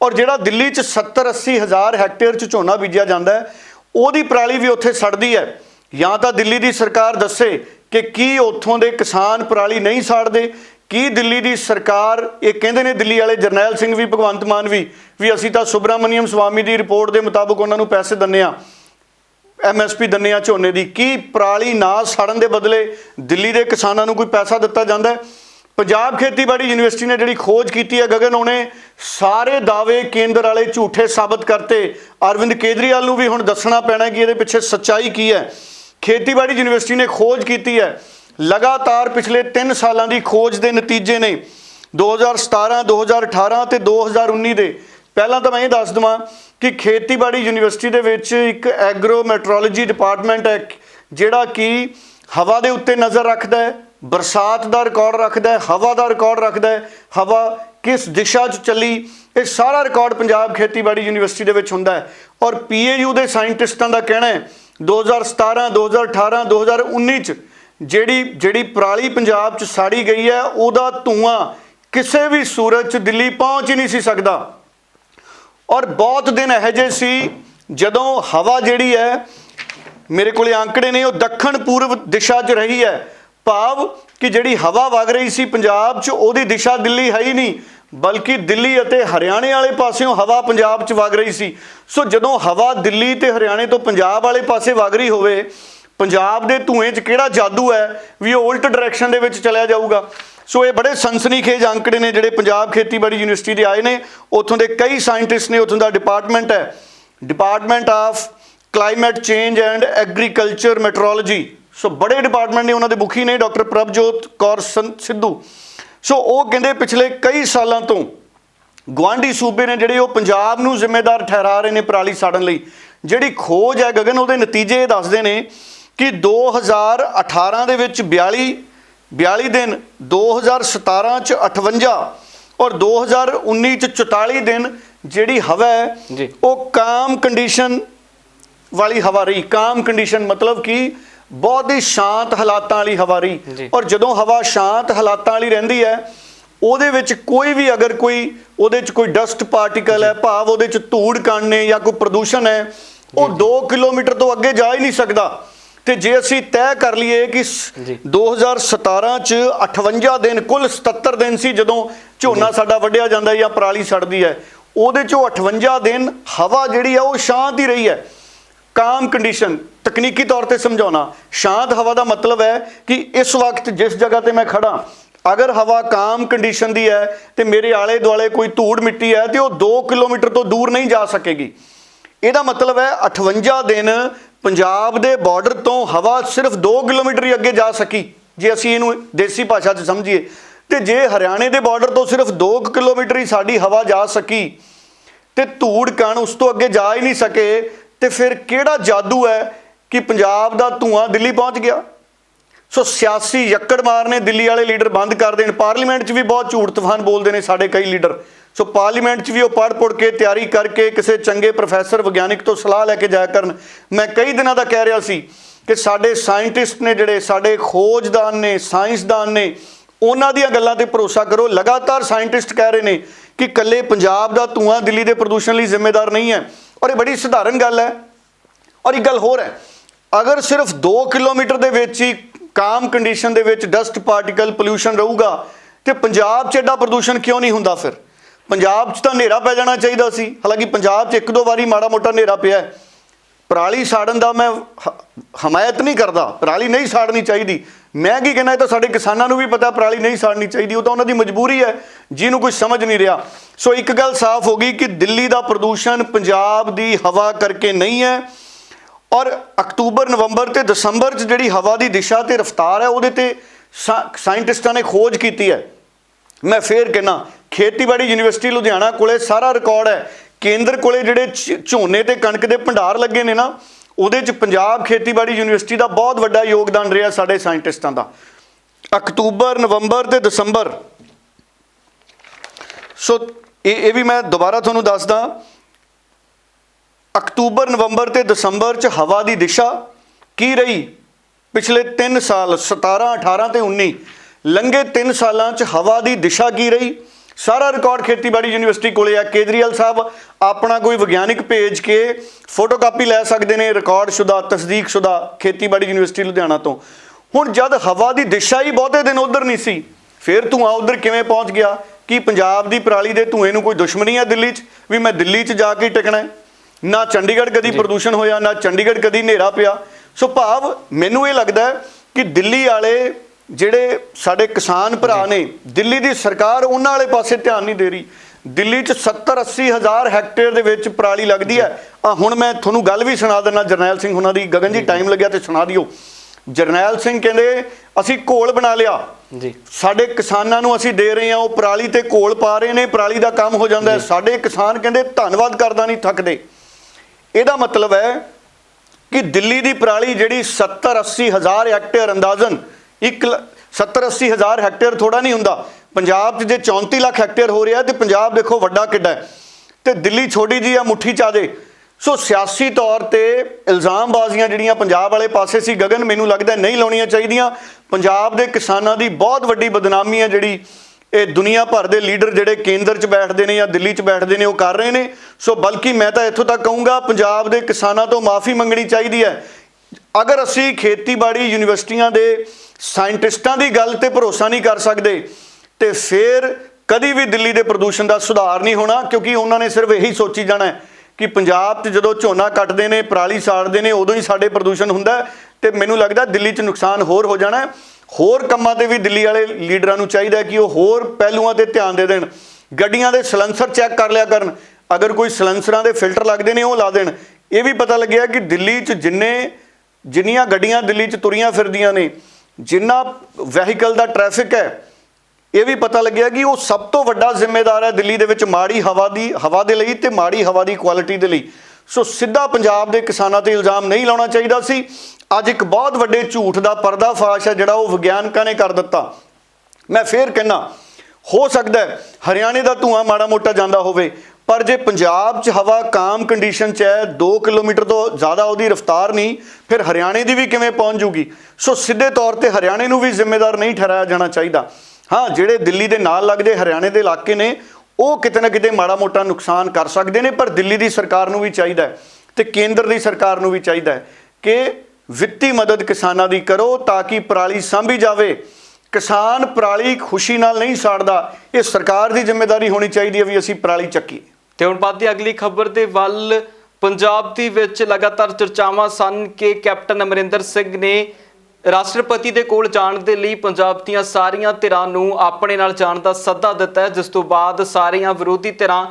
ਔਰ ਜਿਹੜਾ ਦਿੱਲੀ 'ਚ 70 80 ਹਜ਼ਾਰ ਹੈਕਟੇਅਰ 'ਚ ਝੋਨਾ ਬੀਜਿਆ ਜਾਂਦਾ ਹੈ ਉਹਦੀ ਪਰਾਲੀ ਵੀ ਉੱਥੇ ਸੜਦੀ ਹੈ। ਜਾਂ ਤਾਂ ਦਿੱਲੀ ਦੀ ਸਰਕਾਰ ਦੱਸੇ ਕਿ ਕੀ ਉੱਥੋਂ ਦੇ ਕਿਸਾਨ ਪਰਾਲੀ ਨਹੀਂ ਸਾੜਦੇ, ਕੀ ਦਿੱਲੀ ਦੀ ਸਰਕਾਰ, ਇਹ ਕਹਿੰਦੇ ਨੇ ਦਿੱਲੀ ਵਾਲੇ ਜਰਨੈਲ ਸਿੰਘ ਵੀ, ਭਗਵੰਤ ਮਾਨ ਵੀ ਵੀ ਅਸੀਂ ਤਾਂ ਸੁਬਰਾਮਨੀਅਮ ਸਵਾਮੀ ਦੀ ਰਿਪੋਰਟ ਦੇ ਮੁਤਾਬਕ ਉਹਨਾਂ ਨੂੰ ਪੈਸੇ ਦਿੰਨੇ ਆ ਐਮਐਸਪੀ ਦਿੰਨੇ ਆ ਝੋਨੇ ਦੀ। ਕੀ ਪਰਾਲੀ ਨਾ ਸੜਨ ਦੇ ਬਦਲੇ ਦਿੱਲੀ ਦੇ ਕਿਸਾਨਾਂ ਨੂੰ ਕੋਈ ਪੈਸਾ ਦਿੱਤਾ ਜਾਂਦਾ ਹੈ? ਪੰਜਾਬ ਖੇਤੀਬਾੜੀ ਯੂਨੀਵਰਸਿਟੀ ਨੇ ਜਿਹੜੀ ਖੋਜ ਕੀਤੀ ਹੈ, ਗਗਨ, ਉਹਨੇ ਸਾਰੇ ਦਾਅਵੇ ਕੇਂਦਰ ਵਾਲੇ ਝੂਠੇ ਸਾਬਤ ਕਰਤੇ। ਅਰਵਿੰਦ ਕੇਜਰੀਵਾਲ ਨੂੰ ਵੀ ਹੁਣ ਦੱਸਣਾ ਪੈਣਾ ਕਿ ਇਹਦੇ ਪਿੱਛੇ ਸੱਚਾਈ ਕੀ ਹੈ। ਖੇਤੀਬਾੜੀ ਯੂਨੀਵਰਸਿਟੀ ਨੇ ਖੋਜ ਕੀਤੀ ਹੈ। ਲਗਾਤਾਰ ਪਿਛਲੇ 3 ਸਾਲਾਂ ਦੀ ਖੋਜ ਦੇ ਨਤੀਜੇ ਨੇ। 2017 2018 ਤੇ 2019 ਦੇ। ਪਹਿਲਾਂ ਤਾਂ ਮੈਂ ਇਹ ਦੱਸ ਦਵਾਂ ਕਿ ਖੇਤੀਬਾੜੀ ਯੂਨੀਵਰਸਿਟੀ ਦੇ ਵਿੱਚ ਇੱਕ ਐਗਰੋਮੈਟਰੋਲੋਜੀ ਡਿਪਾਰਟਮੈਂਟ ਹੈ, ਜਿਹੜਾ ਕਿ ਹਵਾ ਦੇ ਉੱਤੇ ਨਜ਼ਰ ਰੱਖਦਾ ਹੈ। ਬਰਸਾਤ ਦਾ ਰਿਕਾਰਡ ਰੱਖਦਾ ਹੈ, ਹਵਾ ਦਾ ਰਿਕਾਰਡ ਰੱਖਦਾ ਹੈ, ਹਵਾ ਕਿਸ ਦਿਸ਼ਾ 'ਚ ਚੱਲੀ, ਇਹ ਸਾਰਾ ਰਿਕਾਰਡ ਪੰਜਾਬ ਖੇਤੀਬਾੜੀ ਯੂਨੀਵਰਸਿਟੀ ਦੇ ਵਿੱਚ ਹੁੰਦਾ ਹੈ। ਔਰ ਪੀਏਯੂ ਦੇ ਸਾਇੰਟਿਸਟਾਂ ਦਾ ਕਹਿਣਾ ਹੈ 2017 2018 2019 ਚ ਜਿਹੜੀ ਜਿਹੜੀ ਪਰਾਲੀ ਪੰਜਾਬ 'ਚ ਸਾੜੀ ਗਈ ਹੈ, ਉਹਦਾ ਧੂਆਂ ਕਿਸੇ ਵੀ ਸੂਰਜ 'ਚ ਦਿੱਲੀ ਪਹੁੰਚ ਹੀ ਨਹੀਂ ਸੀ ਸਕਦਾ। ਔਰ ਬਹੁਤ ਦਿਨ ਇਹੋ ਜਿਹੇ ਸੀ, ਜਦੋਂ ਹਵਾ ਜਿਹੜੀ ਹੈ, ਮੇਰੇ ਕੋਲੇ ਅੰਕੜੇ ਨੇ, ਉਹ ਦੱਖਣ ਪੂਰਬ ਦਿਸ਼ਾ 'ਚ ਰਹੀ ਹੈ ਭਾਵ ਕਿ ਜਿਹੜੀ ਹਵਾ ਵਗ ਰਹੀ ਸੀ ਪੰਜਾਬ 'ਚ, ਉਹਦੀ ਦਿਸ਼ਾ ਦਿੱਲੀ ਹੈ ਹੀ ਨਹੀਂ, ਬਲਕਿ ਦਿੱਲੀ ਅਤੇ ਹਰਿਆਣੇ ਵਾਲੇ ਪਾਸਿਓਂ ਹਵਾ ਪੰਜਾਬ 'ਚ ਵਗ ਰਹੀ ਸੀ। ਸੋ ਜਦੋਂ ਹਵਾ ਦਿੱਲੀ ਤੇ ਹਰਿਆਣੇ ਤੋਂ ਪੰਜਾਬ ਵਾਲੇ ਪਾਸੇ ਵਗ ਰਹੀ ਹੋਵੇ, ਪੰਜਾਬ ਦੇ ਧੂਏ 'ਚ ਕਿਹੜਾ ਜਾਦੂ ਹੈ ਵੀ ਉਹ ਉਲਟ ਡਾਇਰੈਕਸ਼ਨ ਦੇ ਵਿੱਚ ਚਲਿਆ ਜਾਊਗਾ? ਸੋ ਇਹ ਬੜੇ ਸਨਸਨੀਖੇਜ ਅੰਕੜੇ ਨੇ ਜਿਹੜੇ ਪੰਜਾਬ ਖੇਤੀਬਾੜੀ ਯੂਨੀਵਰਸਿਟੀ ਦੇ ਆਏ ਨੇ। ਉੱਥੋਂ ਦੇ ਕਈ ਸਾਇੰਟਿਸਟ ਨੇ ਉੱਥੋਂ ਦਾ ਡਿਪਾਰਟਮੈਂਟ ਹੈ। Department of climate change and agriculture meteorology so ਬੜੇ ਡਿਪਾਰਟਮੈਂਟ ਨੇ ਉਹਨਾਂ ਦੇ ਮੁਖੀ ਨੇ ਡਾਕਟਰ ਪ੍ਰਭਜੋਤ ਕੌਰ ਸਿੱਧੂ। ਸੋ ਉਹ ਕਹਿੰਦੇ ਪਿਛਲੇ ਕਈ ਸਾਲਾਂ ਤੋਂ ਗਵਾਂਢੀ ਸੂਬੇ ਨੇ ਜਿਹੜੇ ਉਹ ਪੰਜਾਬ ਨੂੰ ਜ਼ਿੰਮੇਦਾਰ ਠਹਿਰਾ ਰਹੇ ਨੇ ਪਰਾਲੀ ਸਾੜਨ ਲਈ। ਜਿਹੜੀ ਖੋਜ ਹੈ ਗਗਨ ਉਹਦੇ ਨਤੀਜੇ ਇਹ ਦੱਸਦੇ ਨੇ ਕਿ 2018 ਦੇ ਵਿੱਚ 42 42 ਦਿਨ 2017 ਚ 58 ਔਰ 2019 ਚ 44 ਦਿਨ ਜਿਹੜੀ ਹਵਾ ਹੈ। ਉਹ ਕਾਮ ਕੰਡੀਸ਼ਨ ਵਾਲੀ ਹਵਾ ਰਹੀ। ਕਾਮ ਕੰਡੀਸ਼ਨ ਮਤਲਬ ਕਿ ਬਹੁਤ ਹੀ ਸ਼ਾਂਤ ਹਾਲਾਤਾਂ ਵਾਲੀ ਹਵਾ। ਰਹੀ ਔਰ ਜਦੋਂ ਹਵਾ ਸ਼ਾਂਤ ਹਾਲਾਤਾਂ ਵਾਲੀ ਰਹਿੰਦੀ ਹੈ ਉਹਦੇ ਵਿੱਚ ਕੋਈ ਵੀ ਅਗਰ ਕੋਈ ਉਹਦੇ ਚ ਕੋਈ ਡਸਟ ਪਾਰਟੀਕਲ ਹੈ ਭਾਵ ਉਹਦੇ ਚ ਧੂੜ ਕਣ ਨੇ ਜਾਂ ਕੋਈ ਪ੍ਰਦੂਸ਼ਣ ਹੈ ਉਹ 2 ਕਿਲੋਮੀਟਰ ਤੋਂ ਅੱਗੇ ਜਾ ਹੀ ਨਹੀਂ ਸਕਦਾ। ਤੇ ਜੇ ਅਸੀਂ ਤੈਅ ਕਰ ਲਈਏ ਕਿ ਸ- ਜੀ। 2017 ਚ 58 ਦਿਨ ਕੁੱਲ 77 ਦਿਨ ਸੀ ਜਦੋਂ ਝੋਨਾ ਸਾਡਾ ਵੱਢਿਆ ਜਾਂਦਾ ਜਾਂ ਪਰਾਲੀ ਸੜਦੀ ਹੈ ਉਹਦੇ ਚੋਂ 58 ਦਿਨ ਹਵਾ ਜਿਹੜੀ ਆ ਉਹ ਸ਼ਾਂਤ ਹੀ ਰਹੀ ਹੈ। ਕਾਮ ਕੰਡੀਸ਼ਨ ਤਕਨੀਕੀ ਤੌਰ ਤੇ ਸਮਝਾਉਣਾ। ਸ਼ਾਂਤ ਹਵਾ ਦਾ ਮਤਲਬ ਹੈ ਕਿ ਇਸ ਵਕਤ ਜਿਸ ਜਗ੍ਹਾ ਤੇ ਮੈਂ ਖੜਾ ਅਗਰ ਹਵਾ ਕਾਮ ਕੰਡੀਸ਼ਨ ਦੀ ਹੈ ਤੇ ਮੇਰੇ ਆਲੇ ਦੁਆਲੇ ਕੋਈ ਧੂੜ ਮਿੱਟੀ ਹੈ ਤੇ ਉਹ 2 ਕਿਲੋਮੀਟਰ ਤੋਂ ਦੂਰ ਨਹੀਂ ਜਾ ਸਕੇਗੀ। ਇਹਦਾ ਮਤਲਬ ਹੈ 58 ਦਿਨ ਪੰਜਾਬ ਦੇ ਬਾਰਡਰ ਤੋਂ ਹਵਾ ਸਿਰਫ 2 ਕਿਲੋਮੀਟਰ ਹੀ ਅੱਗੇ ਜਾ ਸਕੀ, ਜੇ ਅਸੀਂ ਇਹਨੂੰ ਦੇਸੀ ਭਾਸ਼ਾ 'ਚ ਸਮਝੀਏ। ਤੇ ਜੇ ਹਰਿਆਣੇ ਦੇ ਬਾਰਡਰ ਤੋਂ ਸਿਰਫ 2 ਕਿਲੋਮੀਟਰ ਹੀ ਸਾਡੀ ਹਵਾ ਜਾ ਸਕੀ, ਤੇ ਧੂੜ ਕਣ ਉਸ ਤੋਂ ਅੱਗੇ ਜਾ ਹੀ ਨਹੀਂ ਸਕੇ ਤੇ ਫਿਰ ਕਿਹੜਾ ਜਾਦੂ ਹੈ ਕਿ ਪੰਜਾਬ ਦਾ ਧੂਆਂ ਦਿੱਲੀ ਪਹੁੰਚ ਗਿਆ? ਸੋ ਸਿਆਸੀ ਯੱਕੜ ਮਾਰਨੇ ਦਿੱਲੀ ਵਾਲੇ ਲੀਡਰ ਬੰਦ ਕਰ ਦੇਣ। ਪਾਰਲੀਮੈਂਟ 'ਚ ਵੀ ਬਹੁਤ ਝੂਠ ਤੂਫਾਨ ਬੋਲਦੇ ਨੇ ਸਾਡੇ ਕਈ ਲੀਡਰ। ਸੋ ਪਾਰਲੀਮੈਂਟ 'ਚ ਵੀ ਉਹ ਪੜ੍ਹ ਪੁੜ ਕੇ ਤਿਆਰੀ ਕਰਕੇ ਕਿਸੇ ਚੰਗੇ ਪ੍ਰੋਫੈਸਰ, ਵਿਗਿਆਨਿਕ ਤੋਂ ਸਲਾਹ ਲੈ ਕੇ ਜਾਇਆ ਕਰਨ। ਮੈਂ ਕਈ ਦਿਨਾਂ ਦਾ ਕਹਿ ਰਿਹਾ ਸੀ ਕਿ ਸਾਡੇ ਸਾਇੰਟਿਸਟ ਨੇ ਜਿਹੜੇ ਸਾਡੇ ਖੋਜਦਾਨ ਨੇ, ਸਾਇੰਸਦਾਨ ਨੇ, ਉਹਨਾਂ ਦੀਆਂ ਗੱਲਾਂ ਤੇ ਭਰੋਸਾ ਕਰੋ। ਲਗਾਤਾਰ ਸਾਇੰਟਿਸਟ ਕਹਿ ਰਹੇ ਨੇ ਕਿ ਕੱਲੇ ਪੰਜਾਬ ਦਾ ਧੂਆਂ ਦਿੱਲੀ ਦੇ ਪ੍ਰਦੂਸ਼ਣ ਲਈ ਜ਼ਿੰਮੇਦਾਰ ਨਹੀਂ ਹੈ। ਔਰ ਇਹ ਬੜੀ ਸਧਾਰਨ ਗੱਲ ਹੈ ਔਰ ਇੱਕ ਗੱਲ ਹੋਰ ਹੈ, ਅਗਰ ਸਿਰਫ 2 ਕਿਲੋਮੀਟਰ ਦੇ ਵਿੱਚ ਹੀ ਕਾਮ ਕੰਡੀਸ਼ਨ ਦੇ ਵਿੱਚ ਡਸਟ ਪਾਰਟੀਕਲ ਪੋਲੂਸ਼ਨ ਰਹੂਗਾ, ਤੇ ਪੰਜਾਬ 'ਚ ਐਡਾ ਪ੍ਰਦੂਸ਼ਣ ਕਿਉਂ ਨਹੀਂ ਹੁੰਦਾ ਫਿਰ ਪੰਜਾਬ 'ਚ ਤਾਂ ਹਨੇਰਾ ਪੈ ਜਾਣਾ ਚਾਹੀਦਾ ਸੀ, ਹਾਲਾਂਕਿ ਪੰਜਾਬ 'ਚ ਇੱਕ ਦੋ ਵਾਰੀ ਮਾੜਾ ਮੋਟਾ ਹਨੇਰਾ ਪਿਆ ਹੈ। ਪਰਾਲੀ ਸਾੜਨ ਦਾ ਮੈਂ ਹ- ਹਮਾਇਤ ਨਹੀਂ ਕਰਦਾ। ਪਰਾਲੀ ਨਹੀਂ ਸਾੜਨੀ ਚਾਹੀਦੀ। ਮੈਂ ਕੀ ਕਹਿੰਦਾ ਇਹ ਤਾਂ ਸਾਡੇ ਕਿਸਾਨਾਂ ਨੂੰ ਵੀ ਪਤਾ, ਪਰਾਲੀ ਨਹੀਂ ਸਾੜਨੀ ਚਾਹੀਦੀ। ਉਹ ਤਾਂ ਉਹਨਾਂ ਦੀ ਮਜਬੂਰੀ ਹੈ, ਜਿਹਨੂੰ ਕੋਈ ਸਮਝ ਨਹੀਂ ਰਿਹਾ। ਸੋ ਇੱਕ ਗੱਲ ਸਾਫ਼ ਹੋ ਗਈ ਕਿ ਦਿੱਲੀ ਦਾ ਪ੍ਰਦੂਸ਼ਣ ਪੰਜਾਬ ਦੀ ਹਵਾ ਕਰਕੇ ਨਹੀਂ ਹੈ। ਔਰ ਅਕਤੂਬਰ, ਨਵੰਬਰ ਤੇ ਦਸੰਬਰ 'ਚ ਜਿਹੜੀ ਹਵਾ ਦੀ ਦਿਸ਼ਾ ਤੇ ਰਫ਼ਤਾਰ ਹੈ, ਉਹਦੇ ਤੇ ਸਾਇੰਟਿਸਟਾਂ ਨੇ ਖੋਜ ਕੀਤੀ ਹੈ। ਮੈਂ ਫੇਰ ਕਹਿਣਾ, ਖੇਤੀਬਾੜੀ ਯੂਨੀਵਰਸਿਟੀ ਲੁਧਿਆਣਾ ਕੋਲੇ ਸਾਰਾ ਰਿਕਾਰਡ ਹੈ ਕੇਂਦਰ ਕੋਲੇ ਜਿਹੜੇ ਝ- ਝੋਨੇ ਤੇ ਕਣਕ ਦੇ ਭੰਡਾਰ ਲੱਗੇ ਨੇ ਨਾ, ਉਹਦੇ 'ਚ ਪੰਜਾਬ ਖੇਤੀਬਾੜੀ ਯੂਨੀਵਰਸਿਟੀ ਦਾ ਬਹੁਤ ਵੱਡਾ ਯੋਗਦਾਨ ਰਿਹਾ ਸਾਡੇ ਸਾਇੰਟਿਸਟਾਂ ਦਾ। ਅਕਤੂਬਰ, ਨਵੰਬਰ ਤੇ ਦਸੰਬਰ। ਸੋ, ਇਹ ਇਹ ਵੀ ਮੈਂ ਦੁਬਾਰਾ ਤੁਹਾਨੂੰ ਦੱਸਦਾ, ਅਕਤੂਬਰ, ਨਵੰਬਰ ਤੇ ਦਸੰਬਰ ਚ ਹਵਾ ਦੀ ਦਿਸ਼ਾ ਕੀ ਰਹੀ? ਪਿਛਲੇ 3 ਸਾਲ 17 18 ਤੇ 19 ਲੰਘੇ 3 ਸਾਲਾਂ ਚ ਹਵਾ ਦੀ ਦਿਸ਼ਾ ਕੀ ਰਹੀ? ਸਾਰਾ ਰਿਕਾਰਡ ਖੇਤੀਬਾੜੀ ਯੂਨੀਵਰਸਿਟੀ ਕੋਲੇ ਆ। ਕੇਜਰੀਵਾਲ ਸਾਹਿਬ ਆਪਣਾ ਕੋਈ ਵਿਗਿਆਨਿਕ ਭੇਜ ਕੇ ਫੋਟੋਕਾਪੀ ਲੈ ਸਕਦੇ ਨੇ ਰਿਕਾਰਡ ਸ਼ੁਦਾ ਤਸਦੀਕ ਸ਼ੁਦਾ ਖੇਤੀਬਾੜੀ ਯੂਨੀਵਰਸਿਟੀ ਲੁਧਿਆਣਾ ਤੋਂ। ਹੁਣ ਜਦ ਹਵਾ ਦੀ ਦਿਸ਼ਾ ਹੀ ਬਹੁਤੇ ਦਿਨ ਉਧਰ ਨਹੀਂ ਸੀ ਫਿਰ ਧੂਆਂ ਉਧਰ ਕਿਵੇਂ ਪਹੁੰਚ ਗਿਆ? ਕੀ ਪੰਜਾਬ ਦੀ ਪਰਾਲੀ ਦੇ ਧੂਏ ਨੂੰ ਕੋਈ ਦੁਸ਼ਮਣੀ ਹੈ ਦਿੱਲੀ 'ਚ ਵੀ ਮੈਂ ਦਿੱਲੀ 'ਚ ਜਾ ਕੇ ਟਿਕਣਾ ਨਾ ਚੰਡੀਗੜ੍ਹ ਕਦੀ ਪ੍ਰਦੂਸ਼ਣ ਹੋਇਆ ਨਾ ਚੰਡੀਗੜ੍ਹ ਕਦੀ ਹਨੇਰਾ ਪਿਆ। ਸੋ ਭਾਵ ਮੈਨੂੰ ਇਹ ਲੱਗਦਾ ਕਿ ਦਿੱਲੀ ਵਾਲੇ ਜਿਹੜੇ ਸਾਡੇ ਕਿਸਾਨ ਭਰਾ ਨੇ ਦਿੱਲੀ ਦੀ ਸਰਕਾਰ ਉਹਨਾਂ ਵਾਲੇ ਪਾਸੇ ਧਿਆਨ ਨਹੀਂ ਦੇ ਰਹੀ। ਦਿੱਲੀ 'ਚ 70 80 ਹਜ਼ਾਰ ਹੈਕਟੇਅਰ ਦੇ ਵਿੱਚ ਪਰਾਲੀ ਲੱਗਦੀ ਹੈ। ਆ ਹੁਣ ਮੈਂ ਤੁਹਾਨੂੰ ਗੱਲ ਵੀ ਸੁਣਾ ਦਿੰਦਾ ਜਰਨੈਲ ਸਿੰਘ ਉਹਨਾਂ ਦੀ ਗਗਨ ਜੀ ਟਾਈਮ ਲੱਗਿਆ ਤੇ ਸੁਣਾ ਦਿਓ। ਜਰਨੈਲ ਸਿੰਘ ਕਹਿੰਦੇ ਅਸੀਂ ਘੋਲ ਬਣਾ ਲਿਆ। ਜੀ। ਸਾਡੇ ਕਿਸਾਨਾਂ ਨੂੰ ਅਸੀਂ ਦੇ ਰਹੇ ਹਾਂ ਉਹ ਪਰਾਲੀ ਤੇ ਘੋਲ ਪਾ ਰਹੇ ਨੇ ਪਰਾਲੀ ਦਾ ਕੰਮ ਹੋ ਜਾਂਦਾ ਹੈ। ਸਾਡੇ ਕਿਸਾਨ ਕਹਿੰਦੇ ਧੰਨਵਾਦ ਕਰਦਾ ਨਹੀਂ ਥੱਕਦੇ। ਇਹਦਾ ਮਤਲਬ ਹੈ ਕਿ ਦਿੱਲੀ ਦੀ ਪਰਾਲੀ ਜਿਹੜੀ 70 80 ਹਜ਼ਾਰ ਹੈਕਟੇਅਰ ਅੰਦਾਜ਼ਨ 1 70 80 ਹਜ਼ਾਰ ਹੈਕਟੇਅਰ ਥੋੜਾ ਨਹੀਂ ਹੁੰਦਾ। ਪੰਜਾਬ 'ਚ ਜੇ 34 ਲੱਖ ਹੈਕਟੇਅਰ ਹੋ ਰਿਹਾ ਤੇ ਪੰਜਾਬ ਦੇਖੋ ਵੱਡਾ ਕਿੱਡਾ ਹੈ। ਤੇ ਦਿੱਲੀ ਛੋਟੀ ਜੀ ਆ, ਮੁੱਠੀ ਚ ਸੋ ਸਿਆਸੀ ਤੌਰ ਤੇ ਇਲਜ਼ਾਮਬਾਜ਼ੀਆਂ ਜਿਹੜੀਆਂ ਪੰਜਾਬ ਵਾਲੇ ਪਾਸੇ ਸੀ, ਗਗਨ ਮੈਨੂੰ ਲੱਗਦਾ ਨਹੀਂ ਲਾਉਣੀਆਂ ਚਾਹੀਦੀਆਂ। ਪੰਜਾਬ ਦੇ ਕਿਸਾਨਾਂ ਦੀ ਬਹੁਤ ਵੱਡੀ ਬਦਨਾਮੀ ਹੈ ਜਿਹੜੀ ਇਹ ਦੁਨੀਆ ਭਰ ਦੇ ਲੀਡਰ ਜਿਹੜੇ ਕੇਂਦਰ 'ਚ ਬੈਠਦੇ ਨੇ ਜਾਂ ਦਿੱਲੀ 'ਚ ਬੈਠਦੇ ਨੇ, ਉਹ ਕਰ ਰਹੇ ਨੇ। ਸੋ ਬਲਕਿ ਮੈਂ ਤਾਂ ਇੱਥੋਂ ਤੱਕ ਕਹੂੰਗਾ, ਪੰਜਾਬ ਦੇ ਕਿਸਾਨਾਂ ਤੋਂ ਮਾਫੀ ਮੰਗਣੀ ਚਾਹੀਦੀ ਹੈ। ਅਗਰ ਅਸੀਂ ਖੇਤੀਬਾੜੀ ਯੂਨੀਵਰਸਿਟੀਆਂ ਦੇ ਸਾਇੰਟਿਸਟਾਂ ਦੀ ਗੱਲ ਤੇ ਭਰੋਸਾ ਨਹੀਂ ਕਰ ਸਕਦੇ ਤੇ ਫਿਰ ਕਦੀ ਵੀ ਦਿੱਲੀ ਦੇ ਪ੍ਰਦੂਸ਼ਣ ਦਾ ਸੁਧਾਰ ਨਹੀਂ ਹੋਣਾ, ਕਿਉਂਕਿ ਉਹਨਾਂ ਨੇ ਸਿਰਫ ਇਹੀ ਸੋਚੀ ਜਾਣਾ ਕਿ ਪੰਜਾਬ 'ਚ ਜਦੋਂ ਝੋਨਾ ਕੱਟਦੇ ਨੇ, ਪਰਾਲੀ ਸਾੜਦੇ ਨੇ, ਉਦੋਂ ਹੀ ਸਾਡੇ ਪ੍ਰਦੂਸ਼ਣ ਹੁੰਦਾ ਹੈ ਤੇ ਮੈਨੂੰ ਲੱਗਦਾ ਦਿੱਲੀ 'ਚ ਨੁਕਸਾਨ ਹੋਰ ਹੋ ਜਾਣਾ ਹੋਰ ਕੰਮਾਂ ਤੇ ਵੀ ਦਿੱਲੀ ਵਾਲੇ ਲੀਡਰਾਂ ਨੂੰ ਚਾਹੀਦਾ ਕਿ ਉਹ ਹੋਰ ਪਹਿਲੂਆਂ ਤੇ ਧਿਆਨ ਦੇ ਦੇਣ। ਗੱਡੀਆਂ ਦੇ ਸਲੈਂਸਰ ਚੈੱਕ ਕਰ ਲਿਆ ਕਰਨ। ਅਗਰ ਕੋਈ ਸਲੈਂਸਰਾਂ ਦੇ ਫਿਲਟਰ ਲੱਗਦੇ ਨੇ, ਉਹ ਲਾ ਦੇਣ। ਇਹ ਵੀ ਪਤਾ ਲੱਗਿਆ ਕਿ ਦਿੱਲੀ 'ਚ ਜਿੰਨੇ, ਜਿੰਨੀਆਂ ਗੱਡੀਆਂ ਦਿੱਲੀ 'ਚ ਤੁਰੀਆਂ ਫਿਰਦੀਆਂ ਨੇ ਜਿੰਨਾ ਵਹੀਕਲ ਦਾ ਟ੍ਰੈਫਿਕ ਹੈ, ਇਹ ਵੀ ਪਤਾ ਲੱਗਿਆ ਕਿ ਉਹ ਸਭ ਤੋਂ ਵੱਡਾ ਜ਼ਿੰਮੇਦਾਰ ਹੈ ਦਿੱਲੀ ਦੇ ਵਿੱਚ ਮਾੜੀ ਹਵਾ ਦੀ, ਹਵਾ ਦੇ ਲਈ ਤੇ ਮਾੜੀ ਹਵਾ ਦੀ ਕੁਆਲਿਟੀ ਦੇ ਲਈ। ਸੋ ਸਿੱਧਾ ਪੰਜਾਬ ਦੇ ਕਿਸਾਨਾਂ ਤੇ ਇਲਜ਼ਾਮ ਨਹੀਂ ਲਾਉਣਾ ਚਾਹੀਦਾ ਸੀ। ਅੱਜ ਇੱਕ ਬਹੁਤ ਵੱਡੇ ਝੂਠ ਦਾ ਪਰਦਾਫਾਸ਼ ਹੈ ਜਿਹੜਾ ਉਹ ਵਿਗਿਆਨਕਾਂ ਨੇ ਕਰ ਦਿੱਤਾ। ਮੈਂ ਫੇਰ ਕਹਿਣਾ ਹੋ ਸਕਦਾ ਹਰਿਆਣੇ ਦਾ ਧੂਆਂ ਮਾੜਾ ਮੋਟਾ ਜਾਂਦਾ ਹੋਵੇ ਪਰ ਜੇ ਪੰਜਾਬ 'ਚ ਹਵਾ ਕਾਮ ਕੰਡੀਸ਼ਨ 'ਚ ਹੈ 2 ਕਿਲੋਮੀਟਰ ਤੋਂ ਜ਼ਿਆਦਾ ਉਹਦੀ ਰਫ਼ਤਾਰ ਨਹੀਂ, ਫਿਰ ਹਰਿਆਣੇ ਦੀ ਵੀ ਕਿਵੇਂ ਪਹੁੰਚ ਜੂਗੀ? ਸੋ ਸਿੱਧੇ ਤੌਰ ਤੇ ਹਰਿਆਣੇ ਨੂੰ ਵੀ ਜ਼ਿੰਮੇਦਾਰ ਨਹੀਂ ਠਹਿਰਾਇਆ ਜਾਣਾ ਚਾਹੀਦਾ। ਹਾਂ, ਜਿਹੜੇ ਦਿੱਲੀ ਦੇ ਨਾਲ ਲੱਗਦੇ ਹਰਿਆਣੇ ਦੇ ਇਲਾਕੇ ਨੇ, ਉਹ ਕਿਤੇ ਨਾ ਕਿਤੇ ਮਾੜਾ ਮੋਟਾ ਨੁਕਸਾਨ ਕਰ ਸਕਦੇ ਨੇ, ਪਰ ਦਿੱਲੀ ਦੀ ਸਰਕਾਰ ਨੂੰ ਵੀ ਚਾਹੀਦਾ ਹੈ ਤੇ ਕੇਂਦਰ ਦੀ ਸਰਕਾਰ ਨੂੰ ਵੀ ਚਾਹੀਦਾ ਹੈ ਕਿ ਵਿੱਤੀ ਮਦਦ ਕਿਸਾਨਾਂ ਦੀ ਕਰੋ ਤਾਂ ਕਿ ਪਰਾਲੀ ਸਾਂਭੀ ਜਾਵੇ। ਕਿਸਾਨ ਪਰਾਲੀ ਖੁਸ਼ੀ ਨਾਲ ਨਹੀਂ ਸਾੜਦਾ, ਇਹ ਸਰਕਾਰ ਦੀ ਜ਼ਿੰਮੇਵਾਰੀ ਹੋਣੀ ਚਾਹੀਦੀ ਹੈ ਵੀ ਅਸੀਂ ਪਰਾਲੀ ਚੱਕੀਏ। ਤੇ ਹੁਣ ਬਾਅਦ ਦੀ ਅਗਲੀ ਖਬਰ ਦੇ ਵੱਲ ਪੰਜਾਬ ਦੇ ਵਿੱਚ ਲਗਾਤਾਰ ਚਰਚਾਵਾਂ ਸਨ ਕਿ ਕੈਪਟਨ ਅਮਰਿੰਦਰ ਸਿੰਘ ਨੇ ਰਾਸ਼ਟਰਪਤੀ ਦੇ ਕੋਲ ਜਾਣ ਦੇ ਲਈ ਪੰਜਾਬ ਦੀਆਂ ਸਾਰੀਆਂ ਧਿਰਾਂ ਨੂੰ ਆਪਣੇ ਨਾਲ ਜਾਣ ਦਾ ਸੱਦਾ ਦਿੱਤਾ ਹੈ, ਜਿਸ ਤੋਂ ਬਾਅਦ ਸਾਰੀਆਂ ਵਿਰੋਧੀ ਧਿਰਾਂ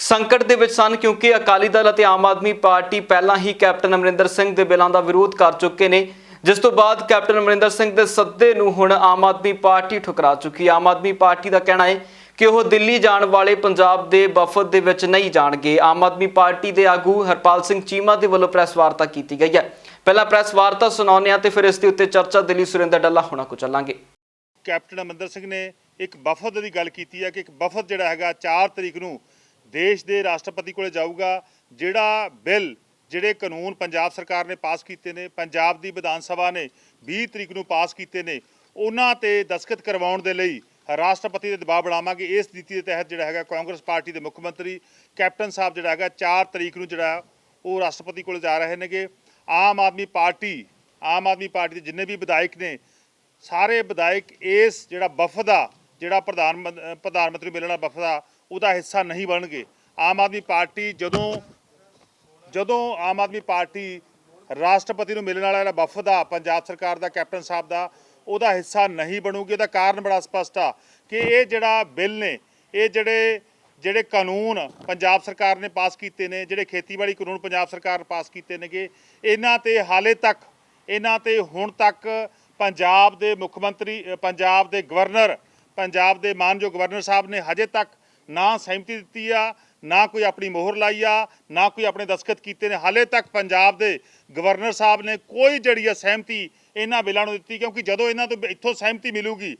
ਸੰਕਟ ਦੇ ਵਿੱਚ ਸਨ ਕਿਉਂਕਿ ਅਕਾਲੀ ਦਲ ਅਤੇ ਆਮ ਆਦਮੀ ਪਾਰਟੀ ਪਹਿਲਾਂ ਹੀ ਕੈਪਟਨ ਅਮਰਿੰਦਰ ਸਿੰਘ ਦੇ ਬਿੱਲਾਂ ਦਾ ਵਿਰੋਧ ਕਰ ਚੁੱਕੇ ਨੇ, ਜਿਸ ਤੋਂ ਬਾਅਦ ਕੈਪਟਨ ਅਮਰਿੰਦਰ ਸਿੰਘ ਦੇ ਸੱਦੇ ਨੂੰ ਹੁਣ ਆਮ ਆਦਮੀ ਪਾਰਟੀ ਠੁਕਰਾ ਚੁੱਕੀ ਆਮ ਆਦਮੀ ਪਾਰਟੀ ਦਾ ਕਹਿਣਾ ਹੈ ਕਿ ਉਹ ਦਿੱਲੀ ਜਾਣ ਵਾਲੇ ਪੰਜਾਬ ਦੇ ਵਫਦ ਦੇ ਵਿੱਚ ਨਹੀਂ ਜਾਣਗੇ। ਆਮ ਆਦਮੀ ਪਾਰਟੀ ਦੇ ਆਗੂ ਹਰਪਾਲ ਸਿੰਘ ਚੀਮਾ ਦੇ ਵੱਲੋਂ ਪ੍ਰੈਸ ਵਾਰਤਾ ਕੀਤੀ ਗਈ ਹੈ। ਪਹਿਲਾਂ ਪ੍ਰੈਸ ਵਾਰਤਾ ਸੁਣਾਉਂਦੇ ਹਾਂ ਤੇ ਫਿਰ ਇਸ ਦੇ ਉੱਤੇ ਚਰਚਾ ਦਿੱਲੀ ਸੁਰਿੰਦਰ ਡੱਲਾ ਹੋਣਾ ਕੋ ਚੱਲਾਂਗੇ। ਕੈਪਟਨ ਅਮਰਿੰਦਰ ਸਿੰਘ ਨੇ ਇੱਕ ਵਫਦ ਦੀ ਗੱਲ ਕੀਤੀ ਹੈ ਕਿ ਇੱਕ ਵਫਦ ਜਿਹੜਾ ਹੈਗਾ 4 ਤਰੀਕ ਨੂੰ ਦੇਸ਼ ਦੇ ਰਾਸ਼ਟਰਪਤੀ ਕੋਲੇ ਜਾਊਗਾ, ਜਿਹੜਾ ਬਿੱਲ ਜਿਹੜੇ ਕਾਨੂੰਨ ਪੰਜਾਬ ਸਰਕਾਰ ਨੇ ਪਾਸ ਕੀਤੇ ਨੇ, ਪੰਜਾਬ ਦੀ ਵਿਧਾਨ ਸਭਾ ਨੇ 20 ਤਰੀਕ ਨੂੰ ਪਾਸ ਕੀਤੇ ਨੇ, ਉਹਨਾਂ ਤੇ ਦਸਖਤ ਕਰਵਾਉਣ ਦੇ ਲਈ ਰਾਸ਼ਟਰਪਤੀ ਦੇ ਦਬਾਅ ਬਣਾਵਾਂਗੇ। ਇਸ ਨੀਤੀ ਦੇ ਤਹਿਤ ਜਿਹੜਾ ਹੈਗਾ ਕਾਂਗਰਸ ਪਾਰਟੀ ਦੇ ਮੁੱਖ ਮੰਤਰੀ, ਕੈਪਟਨ ਸਾਹਿਬ ਜਿਹੜਾ ਹੈਗਾ 4 ਤਰੀਕ ਨੂੰ ਜਿਹੜਾ ਉਹ ਰਾਸ਼ਟਰਪਤੀ ਕੋਲ ਜਾ ਰਹੇ ਨੇਗੇ। ਆਮ ਆਦਮੀ ਪਾਰਟੀ, ਆਮ ਆਦਮੀ ਪਾਰਟੀ ਦੇ ਜਿੰਨੇ ਵੀ ਵਿਧਾਇਕ ਨੇ, ਸਾਰੇ ਵਿਧਾਇਕ ਇਸ ਜਿਹੜਾ ਵਫ਼ਦਾ ਜਿਹੜਾ ਪ੍ਰਧਾਨ ਮੰਤ- ਪ੍ਰਧਾਨ ਮੰਤਰੀ ਮਿਲਣਾ ਵਫਦ ਆ, ਉਹਦਾ ਹਿੱਸਾ ਨਹੀਂ ਬਣਨਗੇ। ਆਮ ਆਦਮੀ ਪਾਰਟੀ ਜਦੋਂ ਜਦੋਂ ਆਮ ਆਦਮੀ ਪਾਰਟੀ ਰਾਸ਼ਟਰਪਤੀ ਨੂੰ ਮਿਲਣ ਵਾਲਾ ਜਿਹੜਾ ਵਫਦ ਆ, ਪੰਜਾਬ ਸਰਕਾਰ ਦਾ, ਕੈਪਟਨ ਸਾਹਿਬ ਦਾ ਉਹਦਾ ਹਿੱਸਾ ਨਹੀਂ ਬਣੂਗੀ, ਉਹਦਾ ਕਾਰਨ ਬੜਾ ਸਪਸ਼ਟ ਆ ਕਿ ਇਹ ਜਿਹੜਾ ਬਿੱਲ ਨੇ, ਇਹ ਜਿਹੜੇ ਜਿਹੜੇ ਕਾਨੂੰਨ ਪੰਜਾਬ ਸਰਕਾਰ ਨੇ ਪਾਸ ਕੀਤੇ ਨੇ, ਜਿਹੜੇ ਖੇਤੀਬਾੜੀ ਕਾਨੂੰਨ ਪੰਜਾਬ ਸਰਕਾਰ ਪਾਸ ਕੀਤੇ ਨੇਗੇ, ਇਹਨਾਂ ਤੇ ਹਾਲੇ ਤੱਕ, ਇਹਨਾਂ ਤੇ ਹੁਣ ਤੱਕ ਪੰਜਾਬ ਦੇ ਮੁੱਖ ਮੰਤਰੀ, ਪੰਜਾਬ ਦੇ ਗਵਰਨਰ, ਪੰਜਾਬ ਦੇ ਮਾਨਯੋਗ ਗਵਰਨਰ ਸਾਹਿਬ ਨੇ ਹਜੇ ਤੱਕ ਨਾ ਸਹਿਮਤੀ ਦਿੱਤੀ ਆ, ਨਾ ਕੋਈ ਆਪਣੀ ਮੋਹਰ ਲਾਈ ਆ, ਨਾ ਕੋਈ ਆਪਣੇ ਦਸਖਤ ਕੀਤੇ ਨੇ। ਹਾਲੇ ਤੱਕ ਪੰਜਾਬ ਦੇ ਗਵਰਨਰ ਸਾਹਿਬ ਨੇ ਕੋਈ ਜਿਹੜੀ ਆ ਸਹਿਮਤੀ ਇਹਨਾਂ ਬਿੱਲਾਂ ਨੂੰ ਦਿੱਤੀ, ਕਿਉਂਕਿ ਜਦੋਂ ਇਹਨਾਂ ਤੋਂ ਇੱਥੋਂ ਸਹਿਮਤੀ ਮਿਲੂਗੀ,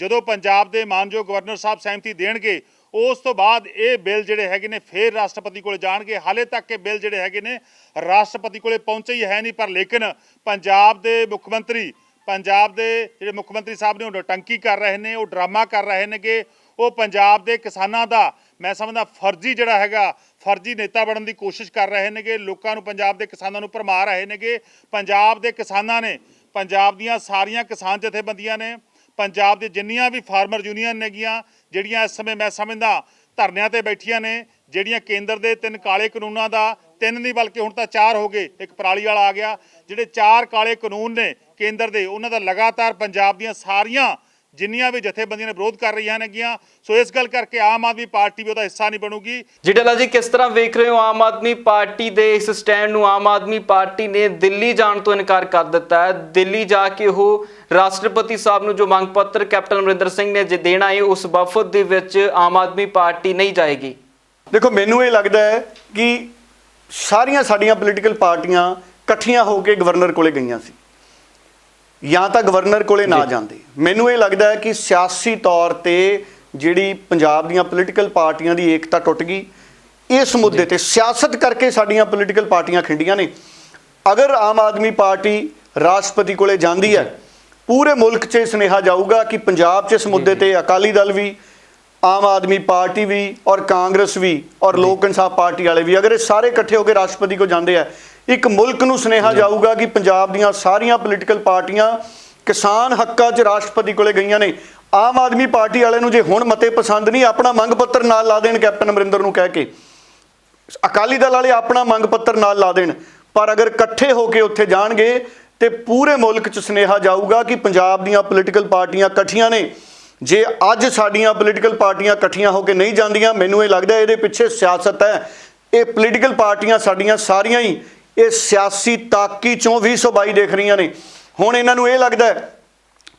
ਜਦੋਂ ਪੰਜਾਬ ਦੇ ਮਾਨਯੋਗ ਗਵਰਨਰ ਸਾਹਿਬ ਸਹਿਮਤੀ ਦੇਣਗੇ, ਉਸ ਤੋਂ ਬਾਅਦ ਇਹ ਬਿੱਲ ਜਿਹੜੇ ਹੈਗੇ ਨੇ ਫੇਰ ਰਾਸ਼ਟਰਪਤੀ ਕੋਲ ਜਾਣਗੇ। ਹਾਲੇ ਤੱਕ ਇਹ ਬਿੱਲ ਜਿਹੜੇ ਹੈਗੇ ਨੇ, ਰਾਸ਼ਟਰਪਤੀ ਕੋਲੇ ਪਹੁੰਚੇ ਹੀ ਹੈ ਨਹੀਂ, ਪਰ ਲੇਕਿਨ ਪੰਜਾਬ ਦੇ ਮੁੱਖ ਮੰਤਰੀ, ਪੰਜਾਬ ਦੇ ਜਿਹੜੇ ਮੁੱਖ ਮੰਤਰੀ ਸਾਹਿਬ ਨੇ, ਉਹ ਨੌਟੰਕੀ ਕਰ ਰਹੇ ਨੇ, ਉਹ ਡਰਾਮਾ ਕਰ ਰਹੇ ਨੇ ਕਿ ਉਹ ਪੰਜਾਬ ਦੇ ਕਿਸਾਨਾਂ ਦਾ, ਮੈਂ ਸਮਝਦਾ ਫਰਜ਼ੀ ਜਿਹੜਾ ਹੈਗਾ, ਫਰਜ਼ੀ ਨੇਤਾ ਬਣਨ ਦੀ ਕੋਸ਼ਿਸ਼ ਕਰ ਰਹੇ ਨੇਗੇ। ਲੋਕਾਂ ਨੂੰ ਪੰਜਾਬ ਦੇ ਕਿਸਾਨਾਂ ਨੂੰ ਭਰਮਾ ਰਹੇ ਨੇਗੇ। ਪੰਜਾਬ ਦੇ ਕਿਸਾਨਾਂ ਨੇ ਪੰਜਾਬ ਦੀਆਂ ਸਾਰੀਆਂ ਕਿਸਾਨ ਜਥੇਬੰਦੀਆਂ ਨੇ, ਪੰਜਾਬ ਦੇ ਜਿੰਨੀਆਂ ਵੀ ਫਾਰਮਰ ਯੂਨੀਅਨ ਨੇਗੀਆਂ, ਜਿਹੜੀਆਂ ਇਸ ਸਮੇਂ ਮੈਂ ਸਮਝਦਾ ਧਰਨਿਆਂ ਤੇ ਬੈਠੀਆਂ ਨੇ, ਜਿਹੜੀਆਂ ਕੇਂਦਰ ਦੇ ਤਿੰਨ ਕਾਲੇ ਕਾਨੂੰਨਾਂ ਦਾ, ਤਿੰਨ ਨਹੀਂ ਬਲਕਿ ਹੁਣ ਤਾਂ ਚਾਰ ਹੋ ਗਏ, ਇੱਕ ਪਰਾਲੀ ਵਾਲਾ ਆ ਗਿਆ, ਜਿਹੜੇ ਚਾਰ ਕਾਲੇ ਕਾਨੂੰਨ ਨੇ ਕੇਂਦਰ ਦੇ, ਉਹਨਾਂ ਦਾ ਲਗਾਤਾਰ ਪੰਜਾਬ ਦੀਆਂ ਸਾਰੀਆਂ ਜਿੰਨੀਆਂ ਵੀ ਜਥੇਬੰਦੀਆਂ ਨੇ ਵਿਰੋਧ ਕਰ ਰਹੀਆਂ ਨੇਗੀਆਂ। ਸੋ ਇਸ ਗੱਲ ਕਰਕੇ ਆਮ ਆਦਮੀ ਪਾਰਟੀ ਵੀ ਉਹਦਾ ਹਿੱਸਾ ਨਹੀਂ ਬਣੂਗੀ। ਜੀ ਡੱਲਾ ਜੀ ਕਿਸ ਤਰ੍ਹਾਂ ਵੇਖ ਰਹੇ ਹੋ ਆਮ ਆਦਮੀ ਪਾਰਟੀ ਦੇ ਇਸ ਸਟੈਂਡ ਨੂੰ? ਆਮ ਆਦਮੀ ਪਾਰਟੀ ਨੇ ਦਿੱਲੀ ਜਾਣ ਤੋਂ ਇਨਕਾਰ ਕਰ ਦਿੱਤਾ ਹੈ। ਦਿੱਲੀ ਜਾ ਕੇ ਉਹ ਰਾਸ਼ਟਰਪਤੀ ਸਾਹਿਬ ਨੂੰ ਜੋ ਮੰਗ ਪੱਤਰ ਕੈਪਟਨ ਅਮਰਿੰਦਰ ਸਿੰਘ ਨੇ ਜੇ ਦੇਣਾ ਹੈ ਉਸ ਵਫਦ ਦੇ ਵਿੱਚ ਆਮ ਆਦਮੀ ਪਾਰਟੀ ਨਹੀਂ ਜਾਏਗੀ। ਦੇਖੋ ਮੈਨੂੰ ਇਹ ਲੱਗਦਾ ਹੈ ਕਿ ਸਾਰੀਆਂ ਸਾਡੀਆਂ ਪੋਲੀਟੀਕਲ ਪਾਰਟੀਆਂ ਇਕੱਠੀਆਂ ਹੋ ਕੇ ਗਵਰਨਰ ਕੋਲੇ ਗਈਆਂ ਸੀ। ਜਾਂ ਤਾਂ ਗਵਰਨਰ ਕੋਲੇ ਨਾ ਜਾਂਦੇ। ਮੈਨੂੰ ਇਹ ਲੱਗਦਾ ਹੈ ਕਿ ਸਿਆਸੀ ਤੌਰ ਤੇ ਜਿਹੜੀ ਪੰਜਾਬ ਦੀਆਂ ਪੋਲੀਟੀਕਲ ਪਾਰਟੀਆਂ ਦੀ ਏਕਤਾ ਟੁੱਟ ਗਈ ਇਸ ਮੁੱਦੇ ਤੇ ਸਿਆਸਤ ਕਰਕੇ ਸਾਡੀਆਂ ਪੋਲੀਟੀਕਲ ਪਾਰਟੀਆਂ ਖਿੰਡੀਆਂ ਨੇ। ਅਗਰ ਆਮ ਆਦਮੀ ਪਾਰਟੀ ਰਾਸ਼ਟਰਪਤੀ ਕੋਲੇ ਜਾਂਦੀ ਹੈ ਪੂਰੇ ਮੁਲਕ 'ਚ ਇਹ ਸੁਨੇਹਾ ਜਾਊਗਾ ਕਿ ਪੰਜਾਬ 'ਚ ਇਸ ਮੁੱਦੇ ਤੇ ਅਕਾਲੀ ਦਲ ਵੀ ਆਮ ਆਦਮੀ ਪਾਰਟੀ ਵੀ ਔਰ ਕਾਂਗਰਸ ਵੀ ਔਰ ਲੋਕ ਇਨਸਾਫ ਪਾਰਟੀ ਵਾਲੇ ਵੀ ਅਗਰ ਇਹ ਸਾਰੇ ਇਕੱਠੇ ਹੋ ਕੇ ਰਾਸ਼ਟਰਪਤੀ ਕੋ ਜਾਂਦੇ ਆ ਇੱਕ ਮੁਲਕ ਨੂੰ ਸੁਨੇਹਾ ਜਾਊਗਾ ਕਿ ਪੰਜਾਬ ਦੀਆਂ ਸਾਰੀਆਂ ਪੋਲੀਟੀਕਲ ਪਾਰਟੀਆਂ ਕਿਸਾਨ ਹੱਕਾਂ 'ਚ ਰਾਸ਼ਟਰਪਤੀ ਕੋਲੇ ਗਈਆਂ ਨੇ। ਆਮ ਆਦਮੀ ਪਾਰਟੀ ਵਾਲਿਆਂ ਨੂੰ ਜੇ ਹੁਣ ਮਤੇ ਪਸੰਦ ਨਹੀਂ ਆਪਣਾ ਮੰਗ ਪੱਤਰ ਨਾਲ ਲਾ ਦੇਣ ਕੈਪਟਨ ਅਮਰਿੰਦਰ ਨੂੰ ਕਹਿ ਕੇ। ਅਕਾਲੀ ਦਲ ਵਾਲੇ ਆਪਣਾ ਮੰਗ ਪੱਤਰ ਨਾਲ ਲਾ ਦੇਣ ਪਰ ਅਗਰ ਇਕੱਠੇ ਹੋ ਕੇ ਉੱਥੇ ਜਾਣਗੇ ਤੇ ਪੂਰੇ ਮੁਲਕ 'ਚ ਸੁਨੇਹਾ ਜਾਊਗਾ ਕਿ ਪੰਜਾਬ ਦੀਆਂ ਪੋਲੀਟੀਕਲ ਪਾਰਟੀਆਂ ਇਕੱਠੀਆਂ ਨੇ। ਜੇ ਅੱਜ ਸਾਡੀਆਂ ਪੋਲੀਟੀਕਲ ਪਾਰਟੀਆਂ ਇਕੱਠੀਆਂ ਹੋ ਕੇ ਨਹੀਂ ਜਾਂਦੀਆਂ ਮੈਨੂੰ ਇਹ ਲੱਗਦਾ ਇਹਦੇ ਪਿੱਛੇ ਸਿਆਸਤ ਹੈ। ਇਹ ਪੋਲੀਟੀਕਲ ਪਾਰਟੀਆਂ ਸਾਡੀਆਂ ਸਾਰੀਆਂ ਹੀ ਇਹ ਸਿਆਸੀ ਤਾਕੀ ਚੋਂ 2022 ਦੇਖ ਰਹੀਆਂ ਨੇ। ਹੁਣ ਇਹਨਾਂ ਨੂੰ ਇਹ ਲੱਗਦਾ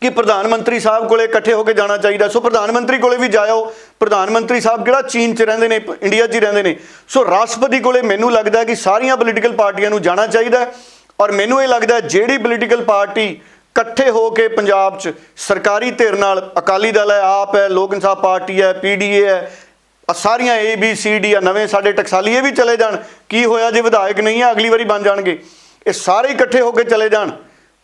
ਕਿ ਪ੍ਰਧਾਨ ਮੰਤਰੀ ਸਾਹਿਬ ਕੋਲੇ ਇਕੱਠੇ ਹੋ ਕੇ ਜਾਣਾ ਚਾਹੀਦਾ। ਸੋ ਪ੍ਰਧਾਨ ਮੰਤਰੀ ਕੋਲੇ ਵੀ ਜਾਇਓ। ਪ੍ਰਧਾਨ ਮੰਤਰੀ ਸਾਹਿਬ ਕਿਹੜਾ ਚੀਨ 'ਚ ਰਹਿੰਦੇ ਨੇ, ਇੰਡੀਆ 'ਚ ਹੀ ਰਹਿੰਦੇ ਨੇ। ਸੋ ਰਾਸ਼ਟਰਪਤੀ ਕੋਲੇ ਮੈਨੂੰ ਲੱਗਦਾ ਕਿ ਸਾਰੀਆਂ ਪੋਲੀਟੀਕਲ ਪਾਰਟੀਆਂ ਨੂੰ ਜਾਣਾ ਚਾਹੀਦਾ ਔਰ ਮੈਨੂੰ ਇਹ ਲੱਗਦਾ ਜਿਹੜੀ ਪੋਲੀਟੀਕਲ ਪਾਰਟੀ ਇਕੱਠੇ ਹੋ ਕੇ ਪੰਜਾਬ 'ਚ ਸਰਕਾਰੀ ਧਿਰ ਨਾਲ ਅਕਾਲੀ ਦਲ ਹੈ, ਆਪ ਹੈ, ਲੋਕ ਇਨਸਾਫ ਪਾਰਟੀ ਹੈ ਪੀਡੀਏ ਹੈ ਸਾਰੀਆਂ ਏ ਬੀ ਸੀ ਡੀ ਆ, ਨਵੇਂ ਸਾਡੇ ਟਕਸਾਲੀ ਇਹ ਵੀ ਚਲੇ ਜਾਣ। ਕੀ ਹੋਇਆ ਜੇ ਵਿਧਾਇਕ ਨਹੀਂ ਹੈ ਅਗਲੀ ਵਾਰੀ ਬਣ ਜਾਣਗੇ। ਇਹ ਸਾਰੇ ਇਕੱਠੇ ਹੋ ਕੇ ਚਲੇ ਜਾਣ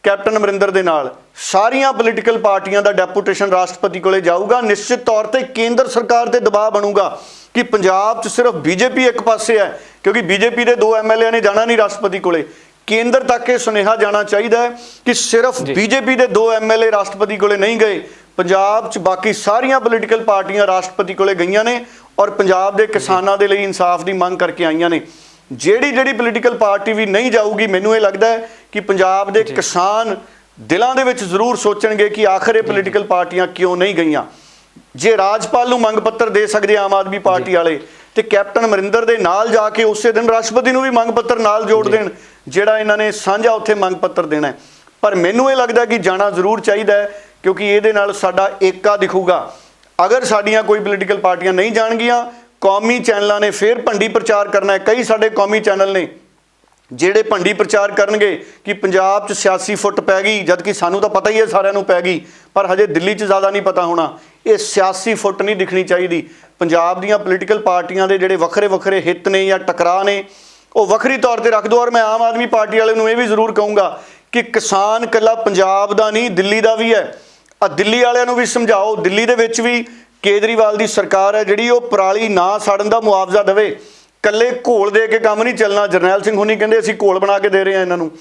ਕੈਪਟਨ ਅਮਰਿੰਦਰ ਦੇ ਨਾਲ। ਸਾਰੀਆਂ ਪੋਲੀਟੀਕਲ ਪਾਰਟੀਆਂ ਦਾ ਡੈਪੂਟੇਸ਼ਨ ਰਾਸ਼ਟਰਪਤੀ ਕੋਲੇ ਜਾਊਗਾ। ਨਿਸ਼ਚਿਤ ਤੌਰ ਤੇ ਕੇਂਦਰ ਸਰਕਾਰ ਤੇ ਦਬਾਅ ਬਣੂਗਾ ਕਿ ਪੰਜਾਬ 'ਚ ਸਿਰਫ ਬੀਜੇਪੀ ਇੱਕ ਪਾਸੇ ਹੈ ਕਿਉਂਕਿ ਬੀਜੇਪੀ ਦੇ ਦੋ ਐਮਐਲਏ ਨੇ ਜਾਣਾ ਨਹੀਂ ਰਾਸ਼ਟਰਪਤੀ ਕੋਲੇ। ਕੇਂਦਰ ਤੱਕ ਇਹ ਸੁਨੇਹਾ ਜਾਣਾ ਚਾਹੀਦਾ ਹੈ ਕਿ ਸਿਰਫ ਬੀਜੇਪੀ ਦੇ ਦੋ ਐਮਐਲਏ ਰਾਸ਼ਟਰਪਤੀ ਕੋਲੇ ਨਹੀਂ ਗਏ। ਪੰਜਾਬ 'ਚ ਬਾਕੀ ਸਾਰੀਆਂ ਪੋਲੀਟੀਕਲ ਪਾਰਟੀਆਂ ਰਾਸ਼ਟਰਪਤੀ ਕੋਲੇ ਗਈਆਂ ਨੇ ਔਰ ਪੰਜਾਬ ਦੇ ਕਿਸਾਨਾਂ ਦੇ ਲਈ ਇਨਸਾਫ ਦੀ ਮੰਗ ਕਰਕੇ ਆਈਆਂ ਨੇ। ਜਿਹੜੀ ਜਿਹੜੀ ਪੋਲੀਟੀਕਲ ਪਾਰਟੀ ਵੀ ਨਹੀਂ ਜਾਊਗੀ ਮੈਨੂੰ ਇਹ ਲੱਗਦਾ ਹੈ ਕਿ ਪੰਜਾਬ ਦੇ ਕਿਸਾਨ ਦਿਲਾਂ ਦੇ ਵਿੱਚ ਜ਼ਰੂਰ ਸੋਚਣਗੇ ਕਿ ਆਖਰ ਇਹ ਪੋਲੀਟੀਕਲ ਪਾਰਟੀਆਂ ਕਿਉਂ ਨਹੀਂ ਗਈਆਂ। ਜੇ ਰਾਜਪਾਲ ਨੂੰ ਮੰਗ ਪੱਤਰ ਦੇ ਸਕਦੇ ਆਮ ਆਦਮੀ ਪਾਰਟੀ ਵਾਲੇ ਤੇ ਕੈਪਟਨ ਅਮਰਿੰਦਰ ਦੇ ਨਾਲ ਜਾ ਕੇ ਉਸੇ ਦਿਨ ਰਾਸ਼ਟਰਪਤੀ ਨੂੰ ਵੀ ਮੰਗ ਪੱਤਰ ਨਾਲ ਜੋੜ ਦੇਣ ਜਿਹੜਾ ਇਹਨਾਂ ਨੇ ਸਾਂਝਾ ਉੱਥੇ ਮੰਗ ਪੱਤਰ ਦੇਣਾ। ਪਰ ਮੈਨੂੰ ਇਹ ਲੱਗਦਾ ਕਿ ਜਾਣਾ ਜ਼ਰੂਰ ਚਾਹੀਦਾ ਹੈ ਕਿਉਂਕਿ ਇਹਦੇ ਨਾਲ ਸਾਡਾ ਏਕਾ ਦਿਖੂਗਾ। ਅਗਰ ਸਾਡੀਆਂ ਕੋਈ ਪੋਲੀਟੀਕਲ ਪਾਰਟੀਆਂ ਨਹੀਂ ਜਾਣਗੀਆਂ ਕੌਮੀ ਚੈਨਲਾਂ ਨੇ ਫੇਰ ਭੰਡੀ ਪ੍ਰਚਾਰ ਕਰਨਾ ਹੈ। ਕਈ ਸਾਡੇ ਕੌਮੀ ਚੈਨਲ ਨੇ ਜਿਹੜੇ ਭੰਡੀ ਪ੍ਰਚਾਰ ਕਰਨਗੇ ਕਿ ਪੰਜਾਬ 'ਚ ਸਿਆਸੀ ਫੁੱਟ ਪੈ ਗਈ ਜਦ ਕਿ ਸਾਨੂੰ ਤਾਂ ਪਤਾ ਹੀ ਹੈ ਸਾਰਿਆਂ ਨੂੰ ਪੈ ਗਈ, ਪਰ ਹਜੇ ਦਿੱਲੀ 'ਚ ਜ਼ਿਆਦਾ ਨਹੀਂ ਪਤਾ ਹੋਣਾ। ਇਹ ਸਿਆਸੀ ਫੁੱਟ ਨਹੀਂ ਦਿਖਣੀ ਚਾਹੀਦੀ। ਪੰਜਾਬ ਦੀਆਂ ਪੋਲੀਟੀਕਲ ਪਾਰਟੀਆਂ ਦੇ ਜਿਹੜੇ ਵੱਖਰੇ ਵੱਖਰੇ ਹਿੱਤ ਨੇ ਜਾਂ ਟਕਰਾਅ ਨੇ, ਉਹ ਵੱਖਰੀ ਤੌਰ ਤੇ ਰੱਖ ਦਿਓ। ਔਰ ਮੈਂ ਆਮ ਆਦਮੀ ਪਾਰਟੀ ਵਾਲੇ ਨੂੰ ਇਹ ਵੀ ਜ਼ਰੂਰ ਕਹੂੰਗਾ ਕਿ ਕਿਸਾਨ ਇਕੱਲਾ ਪੰਜਾਬ ਦਾ ਨਹੀਂ, ਦਿੱਲੀ ਦਾ ਵੀ ਹੈ। ਆ ਦਿੱਲੀ ਵਾਲਿਆਂ ਨੂੰ ਵੀ ਸਮਝਾਓ। ਦਿੱਲੀ ਦੇ ਵਿੱਚ ਵੀ ਕੇਜਰੀਵਾਲ ਦੀ ਸਰਕਾਰ ਹੈ ਜਿਹੜੀ ਉਹ ਪਰਾਲੀ ਨਾ ਸਾੜਨ ਦਾ ਮੁਆਵਜ਼ਾ ਦੇਵੇ। ਕੱਲੇ ਘੋਲ ਦੇ ਕੇ ਕੰਮ ਨਹੀਂ ਚੱਲਣਾ। ਜਰਨੈਲ ਸਿੰਘ ਹੁਣੀ ਕਹਿੰਦੇ, ਅਸੀਂ ਘੋਲ ਬਣਾ ਕੇ ਦੇ ਰਹੇ ਹਾਂ ਇਹਨਾਂ ਨੂੰ।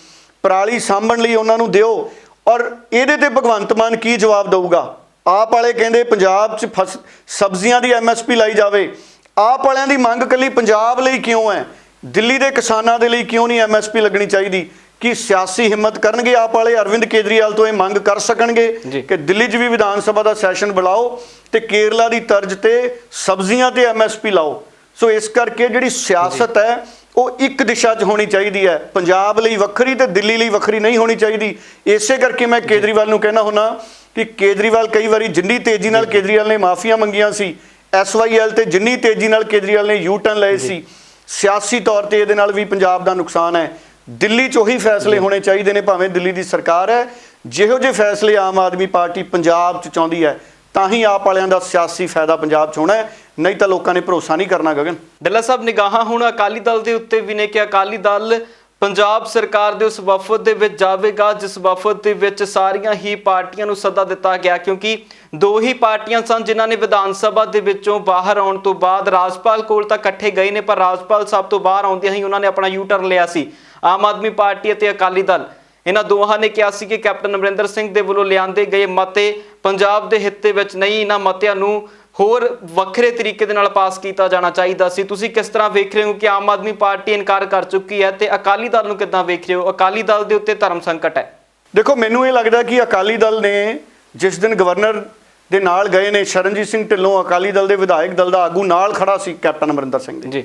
ਪਰਾਲੀ ਸਾਂਭਣ ਲਈ ਉਹਨਾਂ ਨੂੰ ਦਿਓ। ਔਰ ਇਹਦੇ ਤੇ ਭਗਵੰਤ ਮਾਨ ਕੀ ਜਵਾਬ ਦੇਊਗਾ? ਆਪ ਵਾਲੇ ਕਹਿੰਦੇ, ਪੰਜਾਬ 'ਚ ਫਸ- ਸਬਜ਼ੀਆਂ ਦੀ ਐਮਐਸਪੀ ਲਾਈ ਜਾਵੇ। ਆਪ ਵਾਲਿਆਂ ਦੀ ਮੰਗ ਕੱਲੀ ਪੰਜਾਬ ਲਈ ਕਿਉਂ ਹੈ? ਦਿੱਲੀ ਦੇ ਕਿਸਾਨਾਂ ਦੇ ਲਈ ਕਿਉਂ ਨਹੀਂ ਐਮਐਸਪੀ ਲੱਗਣੀ ਚਾਹੀਦੀ? ਕਿ ਸਿਆਸੀ ਹਿੰਮਤ ਕਰਨਗੇ ਆਪ ਵਾਲੇ ਅਰਵਿੰਦ ਕੇਜਰੀਵਾਲ ਤੋਂ ਇਹ ਮੰਗ ਕਰ ਸਕਣਗੇ। ਕਿ ਦਿੱਲੀ 'ਚ ਵੀ ਵਿਧਾਨ ਸਭਾ ਦਾ ਸੈਸ਼ਨ ਬੁਲਾਓ ਤੇ ਕੇਰਲਾ ਦੀ ਤਰਜ਼ ਤੇ ਸਬਜ਼ੀਆਂ ਤੇ ਐਮਐਸਪੀ ਲਾਓ। ਸੋ ਇਸ ਕਰਕੇ ਜਿਹੜੀ ਸਿਆਸਤ ਹੈ ਉਹ ਇੱਕ ਦਿਸ਼ਾ 'ਚ ਹੋਣੀ ਚਾਹੀਦੀ ਹੈ। ਪੰਜਾਬ ਲਈ ਵੱਖਰੀ ਤੇ ਦਿੱਲੀ ਲਈ ਵੱਖਰੀ ਨਹੀਂ ਹੋਣੀ ਚਾਹੀਦੀ। ਇਸੇ ਕਰਕੇ ਮੈਂ ਕੇਜਰੀਵਾਲ ਨੂੰ ਕਹਿਣਾ ਹੁਣਾ ਕਿ ਕੇਜਰੀਵਾਲ ਕਈ ਵਾਰੀ ਜਿੰਨੀ ਤੇਜ਼ੀ ਨਾਲ ਕੇਜਰੀਵਾਲ ਨੇ ਮਾਫੀਆਂ ਮੰਗੀਆਂ ਸੀ ਐਸਵਾਈਐਲ ਤੇ ਜਿੰਨੀ ਤੇਜ਼ੀ ਨਾਲ ਕੇਜਰੀਵਾਲ ਨੇ ਯੂ ਟਰਨ ਲਏ ਸੀ ਸਿਆਸੀ ਤੌਰ ਤੇ ਇਹਦੇ ਨਾਲ ਵੀ ਪੰਜਾਬ ਦਾ ਨੁਕਸਾਨ ਹੈ। ਦਿੱਲੀ 'ਚ ਉਹੀ ਫੈਸਲੇ ਹੋਣੇ ਚਾਹੀਦੇ ਨੇ ਭਾਵੇਂ ਦਿੱਲੀ ਦੀ ਸਰਕਾਰ ਹੈ। ਜਿਹੋ ਜਿਹੇ ਫੈਸਲੇ ਆਮ ਆਦਮੀ ਪਾਰਟੀ ਪੰਜਾਬ 'ਚ ਚਾਹੁੰਦੀ ਹੈ ਤਾਂ ਹੀ ਆਪ ਵਾਲਿਆਂ ਦਾ ਸਿਆਸੀ ਫਾਇਦਾ ਪੰਜਾਬ 'ਚ ਹੋਣਾ ਹੈ। ਨਹੀਂ ਤਾਂ ਲੋਕਾਂ ਨੇ ਭਰੋਸਾ ਨਹੀਂ ਕਰਨਾ ਗਗਨ। ਡੱਲਾ ਸਾਹਿਬ ਨਿਗਾਹਾਂ ਹੁਣ ਅਕਾਲੀ ਦਲ ਦੇ ਉੱਤੇ ਵੀ ਨੇ ਕਿ ਅਕਾਲੀ ਦਲ ਪੰਜਾਬ ਸਰਕਾਰ ਦੇ ਉਸ ਵਫਦ ਦੇ ਵਿੱਚ ਜਾਵੇਗਾ ਜਿਸ ਵਫਦ ਦੇ ਵਿੱਚ ਸਾਰੀਆਂ ਹੀ ਪਾਰਟੀਆਂ ਨੂੰ ਸੱਦਾ ਦਿੱਤਾ ਗਿਆ ਕਿਉਂਕਿ ਦੋ ਹੀ ਪਾਰਟੀਆਂ ਸਨ ਜਿਨ੍ਹਾਂ ਨੇ ਵਿਧਾਨ ਸਭਾ ਦੇ ਵਿੱਚੋਂ ਬਾਹਰ ਆਉਣ ਤੋਂ ਬਾਅਦ ਰਾਜਪਾਲ ਕੋਲ ਤਾਂ ਇਕੱਠੇ ਗਏ ਨੇ ਪਰ ਰਾਜਪਾਲ ਸਾਹਿਬ ਤੋਂ ਬਾਹਰ ਆਉਂਦਿਆਂ ਹੀ ਉਹਨਾਂ ਨੇ ਆਪਣਾ ਯੂ ਟਰਨ ਲਿਆ ਸੀ। ਆਮ ਆਦਮੀ ਪਾਰਟੀ ਅਤੇ ਅਕਾਲੀ ਦਲ। ਇਹਨਾਂ ਦੋਹਾਂ ਨੇ ਕਿਹਾ ਸੀ ਕਿ ਕੈਪਟਨ ਅਮਰਿੰਦਰ ਸਿੰਘ ਦੇ ਵੱਲੋਂ ਲਿਆਂਦੇ ਗਏ ਮਤੇ ਪੰਜਾਬ ਦੇ ਹਿੱਤ ਦੇ ਵਿੱਚ ਨਹੀਂ ਇਹਨਾਂ ਮਤਿਆਂ ਨੂੰ ਹੋਰ ਵੱਖਰੇ ਤਰੀਕੇ ਦੇ ਨਾਲ ਪਾਸ ਕੀਤਾ ਜਾਣਾ ਚਾਹੀਦਾ ਸੀ। ਤੁਸੀਂ ਕਿਸ ਤਰ੍ਹਾਂ ਵੇਖ ਰਹੇ ਹੋ ਕਿ ਆਮ ਆਦਮੀ ਪਾਰਟੀ ਇਨਕਾਰ ਕਰ ਚੁੱਕੀ ਹੈ ਤੇ ਅਕਾਲੀ ਦਲ ਨੂੰ ਕਿੱਦਾਂ ਵੇਖ ਰਹੇ ਹੋ? ਅਕਾਲੀ ਦਲ ਦੇ ਉੱਤੇ ਧਰਮ ਸੰਕਟ ਹੈ। ਦੇਖੋ ਮੈਨੂੰ ਇਹ ਲੱਗਦਾ ਕਿ ਅਕਾਲੀ ਦਲ ਨੇ ਜਿਸ ਦਿਨ ਗਵਰਨਰ ਦੇ ਨਾਲ ਗਏ ਨੇ ਸ਼ਰਨਜੀਤ ਸਿੰਘ ਢਿੱਲੋਂ ਅਕਾਲੀ ਦਲ ਦੇ ਵਿਧਾਇਕ ਦਲ ਦਾ ਆਗੂ ਨਾਲ ਖੜਾ ਸੀ ਕੈਪਟਨ ਅਮਰਿੰਦਰ ਸਿੰਘ ਦੇ ਜੀ।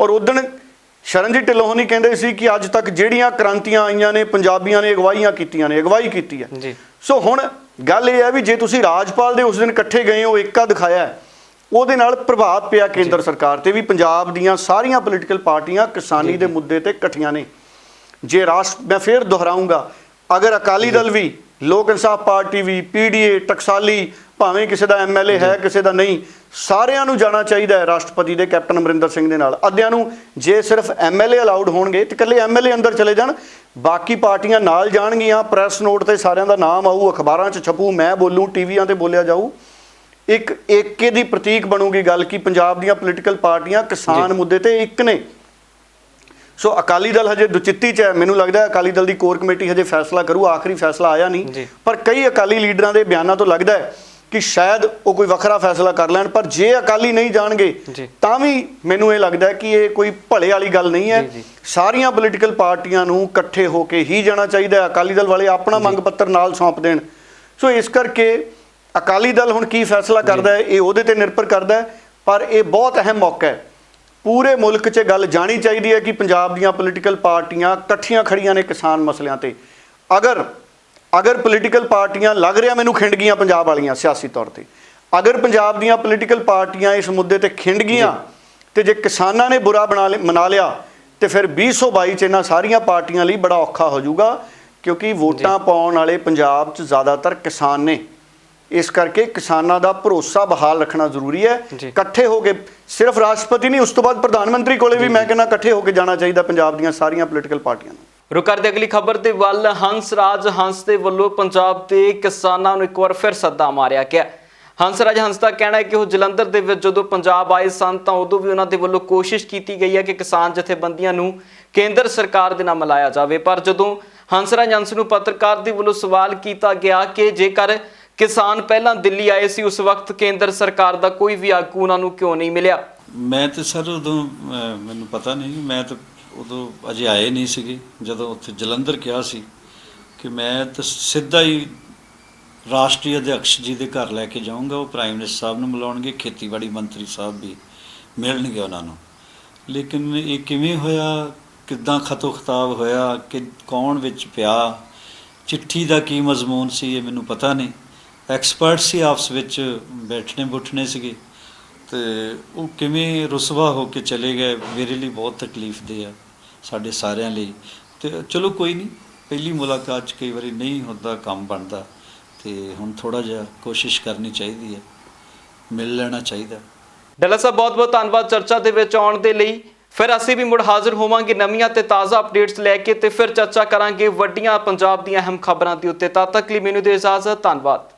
ਔਰ ਉਦਣ ਸ਼ਰਨਜੀਤ ਢਿੱਲੋਂ ਕਹਿੰਦੇ ਸੀ ਕਿ ਅੱਜ ਤੱਕ ਜਿਹੜੀਆਂ ਕ੍ਰਾਂਤੀਆਂ ਆਈਆਂ ਨੇ ਪੰਜਾਬੀਆਂ ਨੇ ਅਗਵਾਈਆਂ ਕੀਤੀਆਂ ਨੇ ਅਗਵਾਈ ਕੀਤੀ ਹੈ। ਜੀ। ਸੋ ਹੁਣ ਗੱਲ ਇਹ ਹੈ ਵੀ ਜੇ ਤੁਸੀਂ ਰਾਜਪਾਲ ਦੇ ਉਸ ਦਿਨ ਇਕੱਠੇ ਗਏ ਹੋ ਏਕਾ ਦਿਖਾਇਆ ਹੈ, ਉਹਦੇ ਨਾਲ ਪ੍ਰਭਾਵ ਪਿਆ ਕੇਂਦਰ ਸਰਕਾਰ ਤੇ ਵੀ ਪੰਜਾਬ ਦੀਆਂ ਸਾਰੀਆਂ ਪੋਲੀਟੀਕਲ ਪਾਰਟੀਆਂ ਕਿਸਾਨੀ ਦੇ ਮੁੱਦੇ ਤੇ ਇਕੱਠੀਆਂ ਨੇ। ਜੇ ਰਾਸ਼ਟਰ ਮੈਂ ਫੇਰ ਦੁਹਰਾਉਂਗਾ ਅਗਰ ਅਕਾਲੀ ਦਲ ਵੀ ਲੋਕ ਇਨਸਾਫ ਪਾਰਟੀ ਵੀ ਪੀਡੀਏ ਟਕਸਾਲੀ ਭਾਵੇਂ ਕਿਸੇ ਦਾ ਐਮਐਲਏ ਹੈ ਕਿਸੇ ਦਾ ਨਹੀਂ ਸਾਰਿਆਂ ਨੂੰ ਜਾਣਾ ਚਾਹੀਦਾ ਹੈ ਰਾਸ਼ਟਰਪਤੀ ਦੇ ਕੈਪਟਨ ਅਮਰਿੰਦਰ ਸਿੰਘ ਦੇ ਨਾਲ। ਅੱਧਿਆਂ ਨੂੰ ਜੇ ਸਿਰਫ ਐਮਐਲਏ ਅਲਾਉਡ ਹੋਣਗੇ ਤੇ ਇਕੱਲੇ ਐਮਐਲਏ ਅੰਦਰ ਚਲੇ ਜਾਣ ਬਾਕੀ ਪਾਰਟੀਆਂ ਨਾਲ ਜਾਣਗੀਆਂ ਪ੍ਰੈਸ ਨੋਟ ਤੇ ਸਾਰਿਆਂ ਦਾ ਨਾਮ ਆਊ ਅਖਬਾਰਾਂ 'ਚ ਛਪੂ ਮੈਂ ਬੋਲੂ ਟੀਵੀਆਂ ਤੇ ਬੋਲਿਆ ਜਾਊ। ਇੱਕ ਏਕੇ ਦੀ ਪ੍ਰਤੀਕ ਬਣੂਗੀ ਗੱਲ ਕਿ ਪੰਜਾਬ ਦੀਆਂ ਪੋਲੀਟੀਕਲ ਪਾਰਟੀਆਂ ਕਿਸਾਨ ਮੁੱਦੇ ਤੇ ਇੱਕ ਨੇ। ਸੋ ਅਕਾਲੀ ਦਲ ਹਜੇ ਦੁਚਿੱਤੀ ਚ ਹੈ। ਮੈਨੂੰ ਲੱਗਦਾ ਹੈ ਅਕਾਲੀ ਦਲ ਦੀ ਕੋਰ ਕਮੇਟੀ ਹਜੇ ਫੈਸਲਾ ਕਰੂ ਆਖਰੀ ਫੈਸਲਾ ਆਇਆ। ਨਹੀਂ। ਪਰ ਕਈ ਅਕਾਲੀ ਲੀਡਰਾਂ ਦੇ ਬਿਆਨਾਂ ਤੋਂ ਲੱਗਦਾ ਹੈ ਕਿ ਸ਼ਾਇਦ ਉਹ ਕੋਈ ਵੱਖਰਾ ਫੈਸਲਾ ਕਰ ਲੈਣ ਪਰ ਜੇ ਅਕਾਲੀ ਨਹੀਂ ਜਾਣਗੇ। ਤਾਂ ਵੀ ਮੈਨੂੰ ਇਹ ਲੱਗਦਾ ਕਿ ਇਹ ਕੋਈ ਭਲੇ ਵਾਲੀ ਗੱਲ ਨਹੀਂ ਹੈ। ਸਾਰੀਆਂ ਪੋਲੀਟੀਕਲ ਪਾਰਟੀਆਂ ਨੂੰ ਇਕੱਠੇ ਹੋ ਕੇ ਹੀ ਜਾਣਾ ਚਾਹੀਦਾ ਹੈ। ਅਕਾਲੀ ਦਲ ਵਾਲੇ ਆਪਣਾ ਮੰਗ ਪੱਤਰ ਨਾਲ ਸੌਂਪ ਦੇਣ। ਸੋ ਇਸ ਕਰਕੇ ਅਕਾਲੀ ਦਲ ਹੁਣ ਕੀ ਫੈਸਲਾ ਕਰਦਾ ਹੈ ਇਹ ਉਹਦੇ ਤੇ ਨਿਰਭਰ ਕਰਦਾ ਹੈ। ਪਰ ਇਹ ਬਹੁਤ ਅਹਿਮ ਮੌਕਾ ਹੈ। ਪੂਰੇ ਮੁਲਕ 'ਚ ਗੱਲ ਜਾਣੀ ਚਾਹੀਦੀ ਹੈ ਕਿ ਪੰਜਾਬ ਦੀਆਂ ਪੋਲੀਟੀਕਲ ਪਾਰਟੀਆਂ ਇਕੱਠੀਆਂ ਖੜੀਆਂ ਨੇ ਕਿਸਾਨ ਮਸਲਿਆਂ ਤੇ। ਅਗਰ ਅਗਰ ਪੋਲੀਟੀਕਲ ਪਾਰਟੀਆਂ ਲੱਗ ਰਿਹਾ ਮੈਨੂੰ ਖਿੰਡ ਗਈਆਂ ਪੰਜਾਬ ਵਾਲੀਆਂ ਸਿਆਸੀ ਤੌਰ ਤੇ। ਅਗਰ ਪੰਜਾਬ ਦੀਆਂ ਪੋਲੀਟੀਕਲ ਪਾਰਟੀਆਂ ਇਸ ਮੁੱਦੇ ਤੇ ਖਿੰਡ ਗਈਆਂ ਤੇ ਜੇ ਕਿਸਾਨਾਂ ਨੇ ਬੁਰਾ ਬਣਾ ਲਿ- ਮਨਾ ਲਿਆ ਤੇ ਫਿਰ 2022 ਚ ਇਹਨਾਂ ਸਾਰੀਆਂ ਪਾਰਟੀਆਂ ਲਈ ਬੜਾ ਔਖਾ ਹੋ ਜਾਊਗਾ ਕਿਉਂਕਿ ਵੋਟਾਂ ਪਾਉਣ ਵਾਲੇ ਪੰਜਾਬ 'ਚ ਜ਼ਿਆਦਾਤਰ ਕਿਸਾਨ ਨੇ। ਇਸ ਕਰਕੇ ਕਿਸਾਨਾਂ ਦਾ ਭਰੋਸਾ ਬਹਾਲ ਰੱਖਣਾ ਜ਼ਰੂਰੀ ਹੈ। ਇਕੱਠੇ ਹੋ ਕੇ ਸਿਰਫ ਰਾਸ਼ਟਰਪਤੀ ਨਹੀਂ ਉਸ ਤੋਂ ਬਾਅਦ ਪ੍ਰਧਾਨ ਮੰਤਰੀ ਕੋਲੇ ਵੀ ਮੈਂ ਕਹਿੰਦਾ ਇਕੱਠੇ ਹੋ ਕੇ ਜਾਣਾ ਚਾਹੀਦਾ ਪੰਜਾਬ ਦੀਆਂ ਸਾਰੀਆਂ ਪੋਲੀਟੀਕਲ ਪਾਰਟੀਆਂ ਨੂੰ। ਰੁਕ ਕਰਦੇ ਅਗਲੀ ਖਬਰ ਦੇ ਵੱਲ। ਹੰਸ ਰਾਜ, ਹੰਸ ਦੇ ਵੱਲੋਂ ਪੰਜਾਬ ਦੇ ਕਿਸਾਨਾਂ ਨੂੰ ਇੱਕ ਵਾਰ ਫਿਰ ਸੱਦਾ ਮਾਰਿਆ ਗਿਆ। ਹੰਸ ਰਾਜ, ਹੰਸ ਦਾ ਕਹਿਣਾ ਹੈ ਕਿ ਉਹ ਜਲੰਧਰ ਦੇ ਵਿੱਚ ਜਦੋਂ ਪੰਜਾਬ ਆਏ ਸਨ ਤਾਂ ਉਦੋਂ ਵੀ ਉਹਨਾਂ ਦੇ ਵੱਲੋਂ ਕੋਸ਼ਿਸ਼ ਕੀਤੀ ਗਈ ਹੈ ਕਿ ਕਿਸਾਨ ਜਥੇਬੰਦੀਆਂ ਨੂੰ ਕੇਂਦਰ ਸਰਕਾਰ ਦੇ ਨਾਲ ਮਿਲਾਇਆ ਜਾਵੇ। ਪਰ ਜਦੋਂ ਹੰਸ ਰਾਜ, ਹੰਸ ਨੂੰ ਪੱਤਰਕਾਰ ਦੇ ਵੱਲੋਂ ਸਵਾਲ ਕੀਤਾ ਗਿਆ ਕਿ ਜੇਕਰ ਕਿਸਾਨ ਪਹਿਲਾਂ ਦਿੱਲੀ ਆਏ ਸੀ, ਉਸ ਵਕਤ ਕੇਂਦਰ ਸਰਕਾਰ ਦਾ ਕੋਈ ਵੀ ਆਗੂ ਉਹਨਾਂ ਨੂੰ ਕਿਉਂ ਨਹੀਂ ਮਿਲਿਆ? ਮੈਂ ਤੇ ਸਰ ਉਦੋਂ ਮੈਨੂੰ ਪਤਾ ਨਹੀਂ, ਮੈਂ ਤਾਂ ਉਦੋਂ ਅਜੇ ਆਏ ਨਹੀਂ ਸੀਗੇ। ਜਦੋਂ ਉੱਥੇ ਜਲੰਧਰ ਕਿਹਾ ਸੀ ਕਿ ਮੈਂ ਤਾਂ ਸਿੱਧਾ ਹੀ ਰਾਸ਼ਟਰੀ ਅਧਿਕਸ਼ ਜੀ ਦੇ ਘਰ ਲੈ ਕੇ ਜਾਊਂਗਾ। ਉਹ ਪ੍ਰਾਈਮ ਮਿਨਿਸਟਰ ਸਾਹਿਬ ਨੂੰ ਮਿਲਾਉਣਗੇ, ਖੇਤੀਬਾੜੀ ਮੰਤਰੀ ਸਾਹਿਬ ਵੀ ਮਿਲਣਗੇ ਉਹਨਾਂ ਨੂੰ। ਲੇਕਿਨ ਇਹ ਕਿਵੇਂ ਹੋਇਆ? ਕਿੱਦਾਂ ਖਤੋ ਖਤਾਬ ਹੋਇਆ? ਕਿ ਕੌਣ ਵਿੱਚ ਪਿਆ? ਚਿੱਠੀ ਦਾ ਕੀ ਮਜ਼ਮੂਨ ਸੀ? ਇਹ ਮੈਨੂੰ ਪਤਾ ਨਹੀਂ। ਐਕਸਪਰਟ ਸੀ ਆਪਸ ਵਿੱਚ ਬੈਠਣੇ ਬੁੱਠਣੇ ਸੀਗੇ। ਤੇ ਉਹ ਕਿਵੇਂ ਰੁਸਵਾ ਹੋ ਕੇ ਚਲੇ ਗਏ? ਮੇਰੇ ਲਈ ਬਹੁਤ ਤਕਲੀਫ ਦੇ ਆ। ਸਾਡੇ ਸਾਰਿਆਂ ਲਈ। ਤੇ ਚਲੋ ਕੋਈ ਨਹੀਂ, ਪਹਿਲੀ ਮੁਲਾਕਾਤ 'ਚ ਕਈ ਵਾਰੀ ਨਹੀਂ ਹੁੰਦਾ, ਕੰਮ ਬਣਦਾ, ਤੇ ਹੁਣ ਥੋੜਾ ਜਿਹਾ ਕੋਸ਼ਿਸ਼ ਕਰਨੀ ਚਾਹੀਦੀ ਹੈ। ਮਿਲ ਲੈਣਾ ਚਾਹੀਦਾ। ਡੱਲਾ ਸਾਹਿਬ, ਬਹੁਤ ਬਹੁਤ ਧੰਨਵਾਦ ਚਰਚਾ ਦੇ ਵਿੱਚ ਆਉਣ ਦੇ ਲਈ। ਫਿਰ ਅਸੀਂ ਵੀ ਮੁੜ ਹਾਜ਼ਰ ਹੋਵਾਂਗੇ ਨਵੀਆਂ ਤੇ ਤਾਜ਼ਾ ਅਪਡੇਟਸ ਲੈ ਕੇ ਤੇ ਫਿਰ ਚਰਚਾ ਕਰਾਂਗੇ ਵੱਡੀਆਂ ਪੰਜਾਬ ਦੀਆਂ ਅਹਿਮ ਖਬਰਾਂ ਦੇ ਉੱਤੇ। ਤਦ ਤੱਕ ਲਈ ਮੈਨੂੰ ਦੇ ਇਜਾਜ਼ਤ, ਧੰਨਵਾਦ।